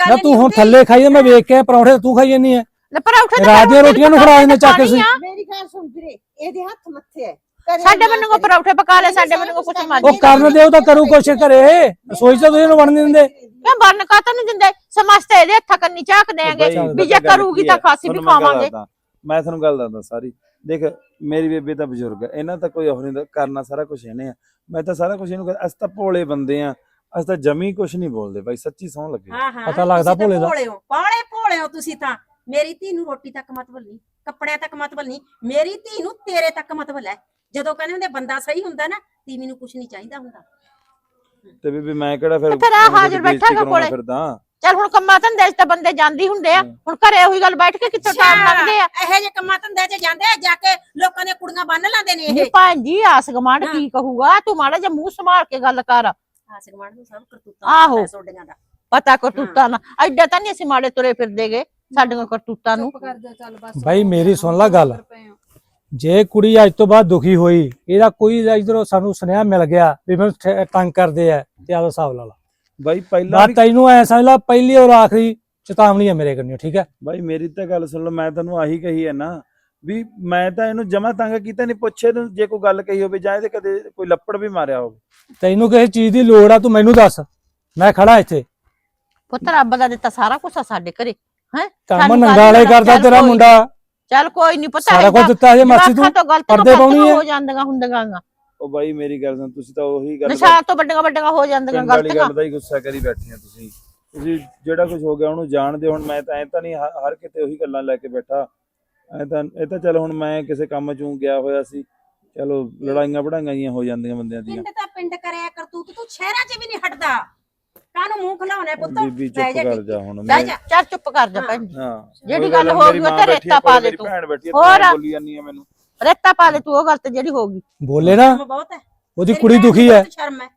ਨਾ ਤੂੰ ਹੁਣ ਥੱਲੇ ਖਾਈ ਆ, ਮੈਂ ਵੇਖ ਕੇ ਆਇਆ, ਪਰੌਂਠੇ ਤੂੰ ਖਾਈ ਜਾਂਦੀ ਹੈ ਲੈ ਪਰ ਉੱਠੇ ਰਾਤ ਦੀਆਂ ਰੋਟੀਆਂ ਨੂੰ ਖਵਾ ਦਿੰਦੇ ਚੱਕ ਅਸੀਂ। ਮੇਰੀ ਗੱਲ ਸੁਣ ਵੀਰੇ ਇਹਦੇ ਹੱਥ ਮੱਥੇ ਹੈ ਘਰੇ ਸਾਡੇ ਨਾ ਮੈਨੂੰ ਕੋ ਕਰੇ। ਪਰੌਠੇ ਪਕਾ ਲੈ ਸਾਡੇ ਮੈਨੂੰ ਕੁਛ ਮਰਜ਼ੀ ਉਹ ਕਰਨ ਦੇ ਉਹ ਤਾਂ ਕਰੂ ਕੁਛ ਘਰੇ। ਰਸੋਈ ਚ ਤਾਂ ਤੁਸੀਂ ਇਹਨੂੰ ਵੜਨ ਨਹੀਂ ਦਿੰਦੇ। ਕਿਉਂ ਬਰਨ ਕਾ ਨਹੀਂ ਦਿੰਦੇ? ਸਮਸਤੇ ਇਹਦੇ ਹੱਥਾਂ ਕੰਨੀ ਝਾਕ ਦੇਾਂਗੇ ਬਾਈ, ਵੀ ਜੇ ਗੱਲ ਕਰੂਗੀ ਕੀ ਤਾਂ ਹੈ? ਖਾਸੀ ਵੀ ਤੁਹਾਨੂੰ ਮੈਂ ਗੱਲ ਖਾਵਾਂਗੇ। ਦੱਸਦਾ। ਮੈਂ ਤੁਹਾਨੂੰ ਗੱਲ ਦੱਸਦਾ ਸਾਰੀ। ਦੇਖ ਮੇਰੀ ਬੇਬੇ ਤਾਂ ਬਜ਼ੁਰਗ ਹੈ। ਇਹਨਾਂ ਤਾਂ ਕੋਈ ਉਹ ਨਹੀਂ ਕਰਨਾ ਸਾਰਾ ਕੁਝ ਇਹਨੇ ਆ। ਮੈਂ ਤਾਂ ਸਾਰਾ ਕੁਝ ਇਹਨੂੰ ਕਰ- ਅਸੀਂ ਤਾਂ ਭੋਲੇ ਬੰਦੇ ਆ। ਅਸੀਂ ਤਾਂ ਜਮੀ ਕੁਝ ਨਹੀਂ ਬੋਲਦੇ ਬਾਈ ਸੱਚੀ ਸੌਂ ਲੱਗੇ। ਹਾਂ ਹਾਂ। ਪਤਾ ਲੱਗਦਾ ਤੁਸੀਂ ਤਾਂ ਭੋਲੇ ਦਾ। ਭੋਲੇ ਹੋ। ਬਾਲੇ ਭੋਲੇ ਹੋ ਤੁਸੀਂ ਤਾਂ। ਮੇਰੀ ਧੀ ਨੂੰ ਰੋਟੀ ਤੱਕ ਮਤ ਭੁੱਲਣੀ ਕੱਪੜਿਆਂ ਤੱਕ ਮਤ ਭੁੱਲਣੀ ਮੇਰੀ ਧੀ ਨੂੰ ਤੇਰੇ ਤੱਕ ਮਤ ਭੁੱਲੇ ਜਦੋਂ ਕਹਿੰਦੇ ਹੁੰਦੇ ਬੰਦਾ ਸਹੀ ਹੁੰਦਾ ਨਾ ਤੀਵੀਂ ਨੂੰ ਕੁਝ ਨਹੀਂ ਚਾਹੀਦਾ ਹੁੰਦਾ। ਤੇ ਬੇਬੇ ਮੈਂ ਕਿਹੜਾ ਫਿਰ ਫਿਰ ਉਹਦੀ ਹਾਜ਼ਰ ਬੈਠਾ ਗਾ ਕੋਲੇ। ਫਿਰਦਾ? ਚੱਲ ਹੁਣ ਕੰਮਾਂ ਧੰਦੇ 'ਚ ਤਾਂ ਬੰਦੇ ਜਾਂਦੀ ਹੁੰਦੇ ਆ। ਹੁਣ ਘਰੇ ਉਹੀ ਗੱਲ ਬੈਠ ਕੇ ਕਿੱਥੋਂ ਟਾਈਮ ਲੱਗਦੇ ਆ। ਇਹੋ ਜਿਹੇ ਕੰਮਾਂ ਧੰਦੇ 'ਚ ਜਾਂਦੇ ਆ ਜਾ ਕੇ ਲੋਕਾਂ ਦੀਆਂ ਕੁੜੀਆਂ ਬੰਨ ਲੈਂਦੇ ਨੇ ਇਹ। ਭੈਣ ਜੀ ਆਸ ਗਮਾਂਡ। ਕੀ ਕਹੂਗਾ? ਤੂੰ ਮਾੜਾ ਜਿਹਾ ਮੂੰਹ ਸੰਭਾਲ ਕੇ ਗੱਲ ਕਰ। ਆਸਿਕ ਮਾਣ ਨੂੰ ਸਭ ਕਰਤੂਤਾਂ ਆਹੋ। ਪਤਾ ਸੋਡੀਆਂ ਦਾ। ਪਤਾ ਕਰਤੂਤਾਂ ਨਾ ਐਡਾ ਤਾਂ ਨਹੀਂ ਅਸੀਂ ਮਾੜੇ ਤੁਰੇ ਫਿਰਦੇਗੇ ਸਾਡੀਆਂ ਕਰਤੂਤਾਂ ਨੂੰ। ਬਾਈ, ਮੇਰੀ ਸੁਣ ਲਾ ਗੱਲ। ਜੇ ਕੁੜੀ ਅੱਜ ਤੋਂ ਬਾਅਦ ਦੁਖੀ ਹੋਈ ਇਹਦਾ ਕੋਈ ਇਧਰੋਂ ਸਾਨੂੰ ਸੁਨੇਹਾ ਮਿਲ ਗਿਆ ਵੀ ਮੈਨੂੰ ਤੰਗ ਕਰਦੇ ਆ ਤੇ ਆਦਾ ਹਿਸਾਬ ਲਾ ਲਾ। ਬਾਈ ਪਹਿਲਾਂ ਬਾਤ ਵੀ ਤੈਨੂੰ ਐ ਸਮਝ ਲਾ ਪਹਿਲੀ ਔਰ ਆਖਰੀ ਚੇਤਾਵਨੀ ਹੈ ਮੇਰੇ ਕੰਨਿਓ ਠੀਕ ਹੈ? ਬਾਈ ਮੇਰੀ ਤਾਂ ਗੱਲ ਸੁਣ ਲਓ ਮੈਂ ਤੁਹਾਨੂੰ ਆਹੀ ਕਹੀ ਹੈ ਨਾ ਵੀ ਮੈਂ ਤਾਂ ਇਹਨੂੰ ਜਮਾ ਤੰਗ ਕੀਤਾ ਨਹੀਂ ਪੁੱਛੇ ਨੂੰ ਜੇ ਕੋਈ ਗੱਲ ਕਹੀ ਹੋਵੇ ਜਾਂ ਇਹਦੇ ਕਦੇ ਕੋਈ ਲੱਪੜ ਵੀ ਮਾਰਿਆ ਹੋਵੇ। ਤੈਨੂੰ ਕਿਸੇ ਚੀਜ਼ ਦੀ ਲੋੜ ਆ ਤੂੰ ਮੈਨੂੰ ਦੱਸ ਮੈਂ ਖੜਾ ਇੱਥੇ। ਪੁੱਤ ਰੱਬ ਦਾ ਦਿੱਤਾ ਸਾਰਾ ਕੁਝ ਆ ਸਾਡੇ ਘਰੇ ਹੈ? ਕੰਮ ਨੰਗਾਲਾ ਹੀ ਕਰਦਾ ਤੇਰਾ ਮੁੰਡਾ। ਚੱਲ ਕੋਈ ਨਹੀਂ ਪਤਾ ਸਾਰਾ ਕੁਝ ਦਿੱਤਾ ਜੇ ਮਾਸੀ ਤੂੰ? ਤੋਂ ਗਲਤ ਪਰਦੇ ਪਾਉਣੀ। ਹੋ ਜਾਂਦੀਆਂ ਹੁੰਦੀਆਂ ਗਾ। ਉਹ ਬਾਈ ਮੇਰੀ ਗੱਲ ਸੁਣ ਤੁਸੀਂ ਤਾਂ ਉਹੀ ਗੱਲ ਨਸ਼ਾ ਤੋਂ ਵੱਡੀਆਂ ਵੱਡੀਆਂ ਹੋ ਜਾਂਦੀਆਂ ਗਲਤੀਆਂ। ਗੱਲ ਦਾ ਹੀ ਗੁੱਸਾ ਕਰੀ ਬੈਠੇ ਆ ਤੁਸੀਂ। ਤੁਸੀਂ ਜਿਹੜਾ ਕੁਝ ਹੋ ਗਿਆ ਉਹਨੂੰ ਜਾਣਦੇ ਹੁਣ ਮੈਂ ਤਾਂ ਐ ਤਾਂ ਨਹੀਂ ਹਰ ਕਿਤੇ ਉਹੀ ਗੱਲਾਂ ਲੈ ਕੇ ਬੈਠਾ। ਐ ਤਾਂ ਇਹ ਤਾਂ ਚਲ ਹੁਣ ਮੈਂ ਕਿਸੇ ਕੰਮ ਚੋਂ ਗਿਆ ਹੋਇਆ ਸੀ। ਚਲੋ ਲੜਾਈਆਂ ਪੜਾਈਆਂ ਜੀਆਂ ਹੋ ਜਾਂਦੀਆਂ ਬੰਦਿਆਂ ਦੀਆਂ। ਪਿੰਡ ਤਾਂ ਪਿੰਡ ਕਰਿਆ ਕਰਤੂਤ ਤੂੰ ਸ਼ਹਿਰਾਂ 'ਚ ਵੀ ਨਹੀਂ ਹਟਦਾ। ਕਾਹਨੂੰ ਮੂੰਹ ਖਲਾਉਣਾ ਪੁੱਤ? ਬੀਬੀ ਬਹਿ ਚੁੱਪ ਜਾ ਕਰ। ਜਾ ਹੁਣ ਬਹਿ ਜਾ ਚੱਲ ਚੁੱਪ ਕਰ ਜਾ ਹਾਂ। ਭੈਣ ਜੀ। ਹਾਂ। ਜਿਹੜੀ ਗੱਲ ਹੋ ਗਈ ਉਹ ਤੇ ਰੇਤਾ ਪਾ ਦੇ ਤੂੰ। ਭੈਣ ਬੈਠੀ? ਤੂੰ ਬੋਲੀ ਜਾਂਦੀ ਆ ਮੈਨੂੰ। ਰੇਤਾ ਪਾ ਦੇ ਤੂੰ ਉਹ ਗਲਤ ਜਿਹੜੀ ਹੋ ਗਈ। ਬੋਲੇ ਨਾ। ਬਹੁਤ ਹੈ। ਉਹਦੀ ਤੇਰੀ ਕੁੜੀ ਦੁਖੀ ਹੈ। ਸ਼ਰਮ ਹੈ।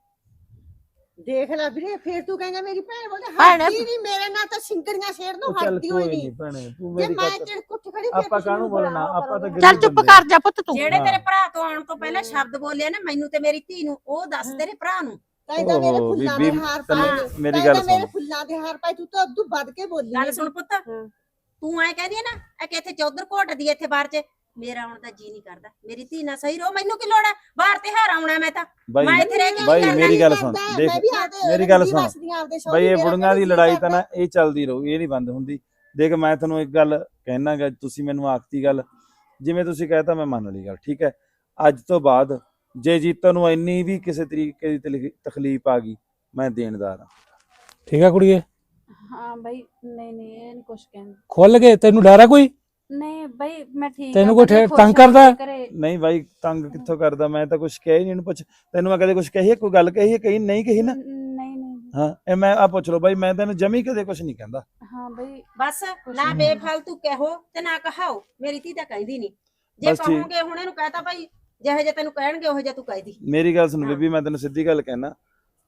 ਦੇਖ ਲੈ ਵੀਰੇ ਫੇਰ ਤੂੰ ਕਹਿੰਦਾ ਮੇਰੀ ਭੈਣ ਬੋਲਦੇ ਹੱਥੀ ਨਹੀਂ ਮੇਰੇ ਨਾਲ ਤਾਂ ਸਿੰਗੜੀਆਂ ਛੇੜ ਨੂੰ ਹਟਦੀ ਹੋਈ ਨਹੀਂ ਨਹੀਂ ਭੈਣੇ ਤੂੰ ਜੇ ਮੇਰੀ ਮੈਂ ਗੱਲ ਚਿੜ ਕੁੱਟ ਖੜੀ ਆਪਾਂ ਕਾਹਨੂੰ ਬੋਲਣਾ? ਆਪਾਂ ਤਾਂ ਚੱਲ ਚੁੱਪ ਕਰ ਜਾ ਪੁੱਤ ਤੂੰ। ਜਿਹੜੇ ਹਾਂ। ਤੇਰੇ ਭਰਾ ਤੋਂ ਆਉਣ ਤੋਂ ਪਹਿਲਾਂ ਸ਼ਬਦ ਬੋਲਿਆ ਨਾ ਮੈਨੂੰ ਤੇ ਮੇਰੀ ਧੀ ਨੂੰ ਉਹ ਦੱਸ ਤੇਰੇ ਭਰਾ ਨੂੰ। ਮੇਰੇ ਓਹੋ, ਫੁੱਲਾਂ ਦੇ ਬੀਬੀ, ਹਾਰ ਤੈਨੂੰ ਪਾਏ। ਮੇਰੀ ਕਹਿੰਦਾ ਗੱਲ ਮੇਰੇ ਸੁਣ। ਫੁੱਲਾਂ ਦੇ ਹਾਰ ਪਾਏ। ਤੂੰ ਤਾਂ ਅੱਧੂ ਵੱਧ ਕੇ ਬੋਲੀ ਗੱਲ ਸੁਣ ਪੁੱਤ। ਹਾਂ। ਤੂੰ ਐ ਕਹਿੰਦੀ ਆ ਨਾ ਇਹ ਕਿ ਇੱਥੇ ਚੌਧਰ ਘੋਟਦੀ ਐ ਇੱਥੇ ਬਾਹਰ 'ਚ। ਮੇਰਾ ਆਉਣ ਦਾ ਜੀ ਨਹੀਂ ਕਰਦਾ। ਮੇਰੀ ਧੀ ਨਾਲ ਸਹੀ ਰਹੋ ਮੈਨੂੰ ਕੀ ਲੋੜ ਹੈ? ਬਾਹਰ ਤੇ ਹਾਰ ਆਉਣਾ ਮੈਂ ਤਾਂ। ਬਾਈ ਮੈਂ ਇੱਥੇ ਰਹਿ ਕੇ ਬਾਈ ਕੀ ਕਰਨਾ? ਮੇਰੀ ਗੱਲ ਸੁਣ। ਮੈਂ ਦੇਖ ਵੀ ਆਪਦੇ ਮੇਰੀ ਗੱਲ ਰੱਖਦੀ ਸੁਣ। ਵਸਦੀ ਆਪਦੇ ਸਹੁਰੇ, ਬਾਈ ਇਹ ਮੇਰਾ ਬੁੜੀਆਂ ਦੀ ਦਿਲ ਲੜਾਈ। ਤਾਂ ਨਾ ਇਹ ਚੱਲਦੀ ਰਹੂ ਇਹ ਨਹੀਂ ਬੰਦ ਹੁੰਦੀ। ਦੇਖ ਮੈਂ ਤੁਹਾਨੂੰ ਇੱਕ ਗੱਲ ਕਹਿਣਾਗਾ ਤੁਸੀਂ ਮੈਨੂੰ ਆਖਤੀ ਗੱਲ। ਜਿਵੇਂ ਤੁਸੀਂ ਕਹਿਤਾ ਮੈਂ ਮੰਨ ਲਈ ਗੱਲ ਠੀਕ ਹੈ? ਅੱਜ ਤੋਂ ਬਾਅਦ ਜੇ ਜੀਤਨ ਨੂੰ ਇੰਨੀ ਵੀ ਕਿਸੇ ਤਰੀਕੇ ਦੀ ਤਕਲੀ- ਤਕਲੀਫ ਆ ਗਈ ਮੈਂ ਦੇਣਦਾਰ ਹਾਂ। ਠੀਕ ਹੈ ਕੁੜੀਏ? ਹਾਂ ਬਾਈ ਨਹੀਂ ਨਹੀਂ ਇਹ ਨਹੀਂ ਕੁਛ ਕਹਿੰਦੇ ਖੁੱਲ ਕੇ ਤੈਨੂੰ ਡਰ ਹੈ ਕੋਈ? ਨਹੀਂ ਬਾਈ ਮੈਂ ਠੀਕ ਤੈਨੂੰ ਆ, ਕੋਈ ਠੇ- ਤੰਗ ਆ, ਕਰਦਾ? ਹੈ? ਨਹੀਂ ਬਾਈ ਤੰਗ ਕਿੱਥੋਂ ਕਰਦਾ? ਮੈਂ ਤਾਂ ਕੁਝ ਕਹਿ ਹੀ ਨਹੀਂ ਇਹਨੂੰ ਪੁੱਛ। ਤੈਨੂੰ ਮੈਂ ਕਦੇ ਕੁਝ ਕਹੀ ਹੈ ਕੋਈ ਗੱਲ ਕਹੀ ਹੈ ਕਹੀ ਨਹੀਂ ਕਹੀ ਨਾ? ਨ- ਨਹੀਂ ਨਹੀਂ ਹਾਂ ਇਹ ਮੈਂ ਆ ਪੁੱਛ ਲਓ ਬਾਈ ਮੈਂ ਤੈਨੂੰ ਜਮੀ ਕਦੇ ਕੁਝ ਨਹੀਂ ਕਹਿੰਦਾ। ਹਾਂ ਬਾਈ ਬਸ ਨਾ ਬੇਫਾਲਤੂ ਕਹੋ ਤੇ ਨਾ ਕਹਾਓ। ਮੇਰੀ ਧੀ ਤਾਂ ਕਹਿੰਦੀ ਨਹੀਂ ਜੇ ਬਸ ਠੀਕ। ਕਹੋਗੇ ਹੁਣ ਇਹਨੂੰ ਕਹਤਾ ਭਾਈ ਜਿਹੋ ਜੇ ਤੈਨੂੰ ਕਹਿਣਗੇ ਉਹੋ ਜਿਹਾ ਤੂੰ ਕਹਿਦੀ। ਮੇਰੀ ਗੱਲ ਸੁਣ। ਬੀਬੀ ਮੈਂ ਤੈਨੂੰ ਸਿੱਧੀ ਗੱਲ ਕਹਿਣਾ।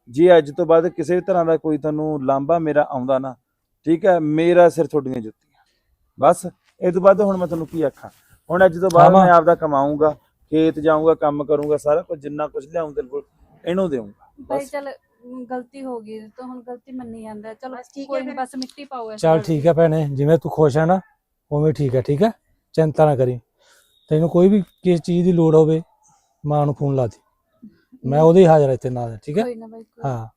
ਜੇ ਅੱਜ ਤੋਂ ਬਾਅਦ ਕਿਸੇ ਵੀ ਤਰ੍ਹਾਂ ਦਾ ਕੋਈ ਤੁਹਾਨੂੰ ਲਾਂਬਾ ਮੇਰਾ ਆਉਂਦਾ ਨਾ ਠੀਕ ਹੈ ਮੇਰਾ ਸਿਰ ਤੁਹਾਡੀਆਂ ਜੁੱਤੀਆਂ। ਬਸ ਇਹ ਤੋਂ ਬਾਅਦ ਹੁਣ ਮੈਂ ਤੁਹਾਨੂੰ ਕੀ ਆਖਾਂ? ਹੁਣ ਅੱਜ ਤੋਂ ਬਾਅਦ। ਮੈਂ ਆਪਦਾ ਕਮਾਊਂਗਾ ਖੇਤ ਜਾਊਂਗਾ ਕੰਮ ਕਰੂੰਗਾ ਸਾਰਾ ਕੁਝ ਜਿੰਨਾ ਕੁਝ ਲਿਆਉਂ ਤੇਰੇ ਕੋਲ ਇਹਨੂੰ ਦੇਊਂਗਾ। ਬਾਈ ਬਸ। ਚਲ ਗਲਤੀ ਹੋ ਗਈ ਤਾਂ ਹੁਣ ਗਲਤੀ ਮੰਨੀ ਜਾਂਦਾ। ਚਲੋ ਬਸ ਠੀਕ ਹੈ ਕੋਈ ਨਹੀਂ ਫਿਰ। ਬਸ ਮਿੱਟੀ ਪਾਓ ਇਸ ਚੱਲ ਨਾਲ। ਠੀਕ ਹੈ ਭੈਣੇ ਜਿਵੇਂ ਤੂੰ ਖੁਸ਼ ਹੈ ਨਾ ਉਵੇਂ ਠੀਕ ਹੈ ਠੀਕ ਹੈ? ਚਿੰਤਾ ਨਾ ਕਰੀ। ਤੈਨੂੰ ਕੋਈ ਵੀ ਕਿਸ ਚੀਜ਼ ਦੀ ਲੋੜ ਹੋਵੇ ਮਾਂ ਨੂੰ ਫੋਨ ਲਾ ਦੇ। ਮੈਂ ਉਹਦੇ ਹੀ ਹਾਜ਼ਰ ਇੱਥੇ ਨਾਲ ਠੀਕ ਹੈ? ਕੋਈ ਨਾ ਬਾਈ ਕੋਈ ਹਾਂ।